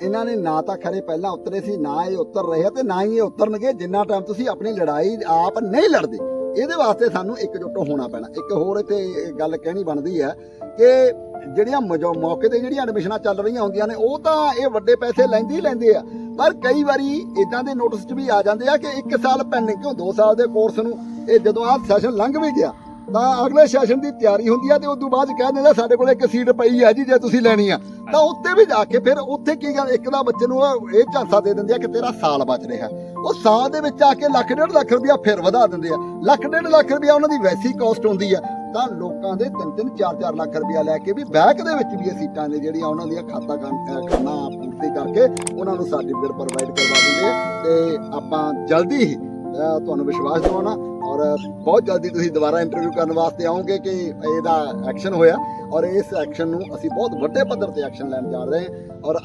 ਇਹਨਾਂ ਨੇ ਨਾ ਤਾਂ ਖਰੇ ਪਹਿਲਾਂ ਉਤਰੇ ਸੀ, ਨਾ ਇਹ ਉਤਰ ਰਹੇ ਆ ਤੇ ਨਾ ਹੀ ਇਹ ਉਤਰਨਗੇ, ਜਿੰਨਾ ਟਾਈਮ ਤੁਸੀਂ ਆਪਣੀ ਲੜਾਈ ਆਪ ਨਹੀਂ ਲੜਦੇ। ਇਹਦੇ ਵਾਸਤੇ ਸਾਨੂੰ ਇਕਜੁੱਟ ਹੋਣਾ ਪੈਣਾ। ਇੱਕ ਹੋਰ ਇੱਥੇ ਗੱਲ ਕਹਿਣੀ ਬਣਦੀ ਹੈ ਕਿ ਜਿਹੜੀਆਂ ਮਜੋ- ਮੌਕੇ ਤੇ ਜਿਹੜੀਆਂ ਐਡਮਿਸ਼ਨਾਂ ਚੱਲ ਰਹੀਆਂ ਹੁੰਦੀਆਂ ਨੇ, ਉਹ ਤਾਂ ਇਹ ਵੱਡੇ ਪੈਸੇ ਲੈਂਦੇ ਹੀ ਲੈਂਦੇ ਆ। ਪਰ ਕਈ ਵਾਰੀ ਇਦਾਂ ਦੇ ਨੋਟਿਸ 'ਚ ਵੀ ਆ ਜਾਂਦੇ ਆ ਕਿ 1 ਸਾਲ ਪੈਂਡਿੰਗ ਕਿਉਂ? 2 ਸਾਲ ਦੇ ਕੋਰਸ ਨੂੰ। ਇਹ ਜਦੋਂ ਆਹ ਸੈਸ਼ਨ ਲੰਘ ਵੀ ਗਿਆ ਤਾਂ ਅਗਲੇ ਸੈਸ਼ਨ ਦੀ ਤਿਆਰੀ ਹੁੰਦੀ ਆ ਤੇ ਉਸ ਤੋਂ ਬਾਅਦ ਕਹਿ ਦਿੰਦੇ ਸਾਡੇ ਕੋਲ ਇੱਕ ਸੀਟ ਪਈ ਆ ਜੀ ਜੇ ਤੁਸੀਂ ਲੈਣੀ ਆ। ਤਾਂ ਉੱਤੇ ਵੀ ਜਾ ਕੇ ਫਿਰ ਉੱਥੇ ਕੀ ਗੱਲ, ਇੱਕ ਦਾ ਬੱਚੇ ਨੂੰ ਇਹ ਝਾਂਸਾ ਦੇ ਦਿੰਦੇ ਆ ਕਿ ਤੇਰਾ ਸਾਲ ਬਚ ਰਿਹਾ। ਉਹ ਸਾਲ ਦੇ ਵਿੱਚ ਆ ਕੇ ਲੱਖ ਡੇਢ ਲੱਖ ਰੁਪਇਆ ਫਿਰ ਵਧਾ ਦਿੰਦੇ ਆ। ਲੱਖ ਡੇਢ ਲੱਖ ਰੁਪਇਆ ਉਹਨਾਂ ਦੀ ਵੈਸੀ ਕਾਸਟ ਹੁੰਦੀ ਆ। ਤਾਂ ਲੋਕਾਂ ਦੇ 3-3 4-4 ਲੱਖ ਰੁਪਇਆ ਲੈ ਕੇ ਵੀ ਬੈਕ ਦੇ ਵਿੱਚ ਵੀ ਇਹ ਸੀਟਾਂ ਨੇ ਜਿਹੜੀਆਂ ਉਹਨਾਂ ਦੀਆਂ ਖਾਤਾ ਖਾਨ- ਪੂਰਤੀ ਕਰਕੇ ਉਹਨਾਂ ਨੂੰ ਸਰਟੀਫਿਕੇਟ ਪ੍ਰੋਵਾਈਡ ਕਰਵਾ ਦਿੰਦੇ ਆ। ਤੇ ਆਪਾਂ ਜਲਦੀ ਹੀ ਤੁਹਾਨੂੰ ਵਿਸ਼ਵਾਸ ਦਿਵਾਉਣਾ ਔਰ ਬਹੁਤ ਜਲਦੀ ਤੁਸੀਂ ਦੁਬਾਰਾ ਇੰਟਰਵਿਊ ਕਰਨ ਵਾਸਤੇ ਆਓਗੇ ਕਿ ਇਹਦਾ ਐਕਸ਼ਨ ਹੋਇਆ। ਔਰ ਇਸ ਐਕਸ਼ਨ ਨੂੰ ਅਸੀਂ ਬਹੁਤ ਵੱਡੇ ਪੱਧਰ ਤੇ ਐਕਸ਼ਨ ਲੈਣ ਜਾ ਰਹੇ ਹਾਂ। ਔਰ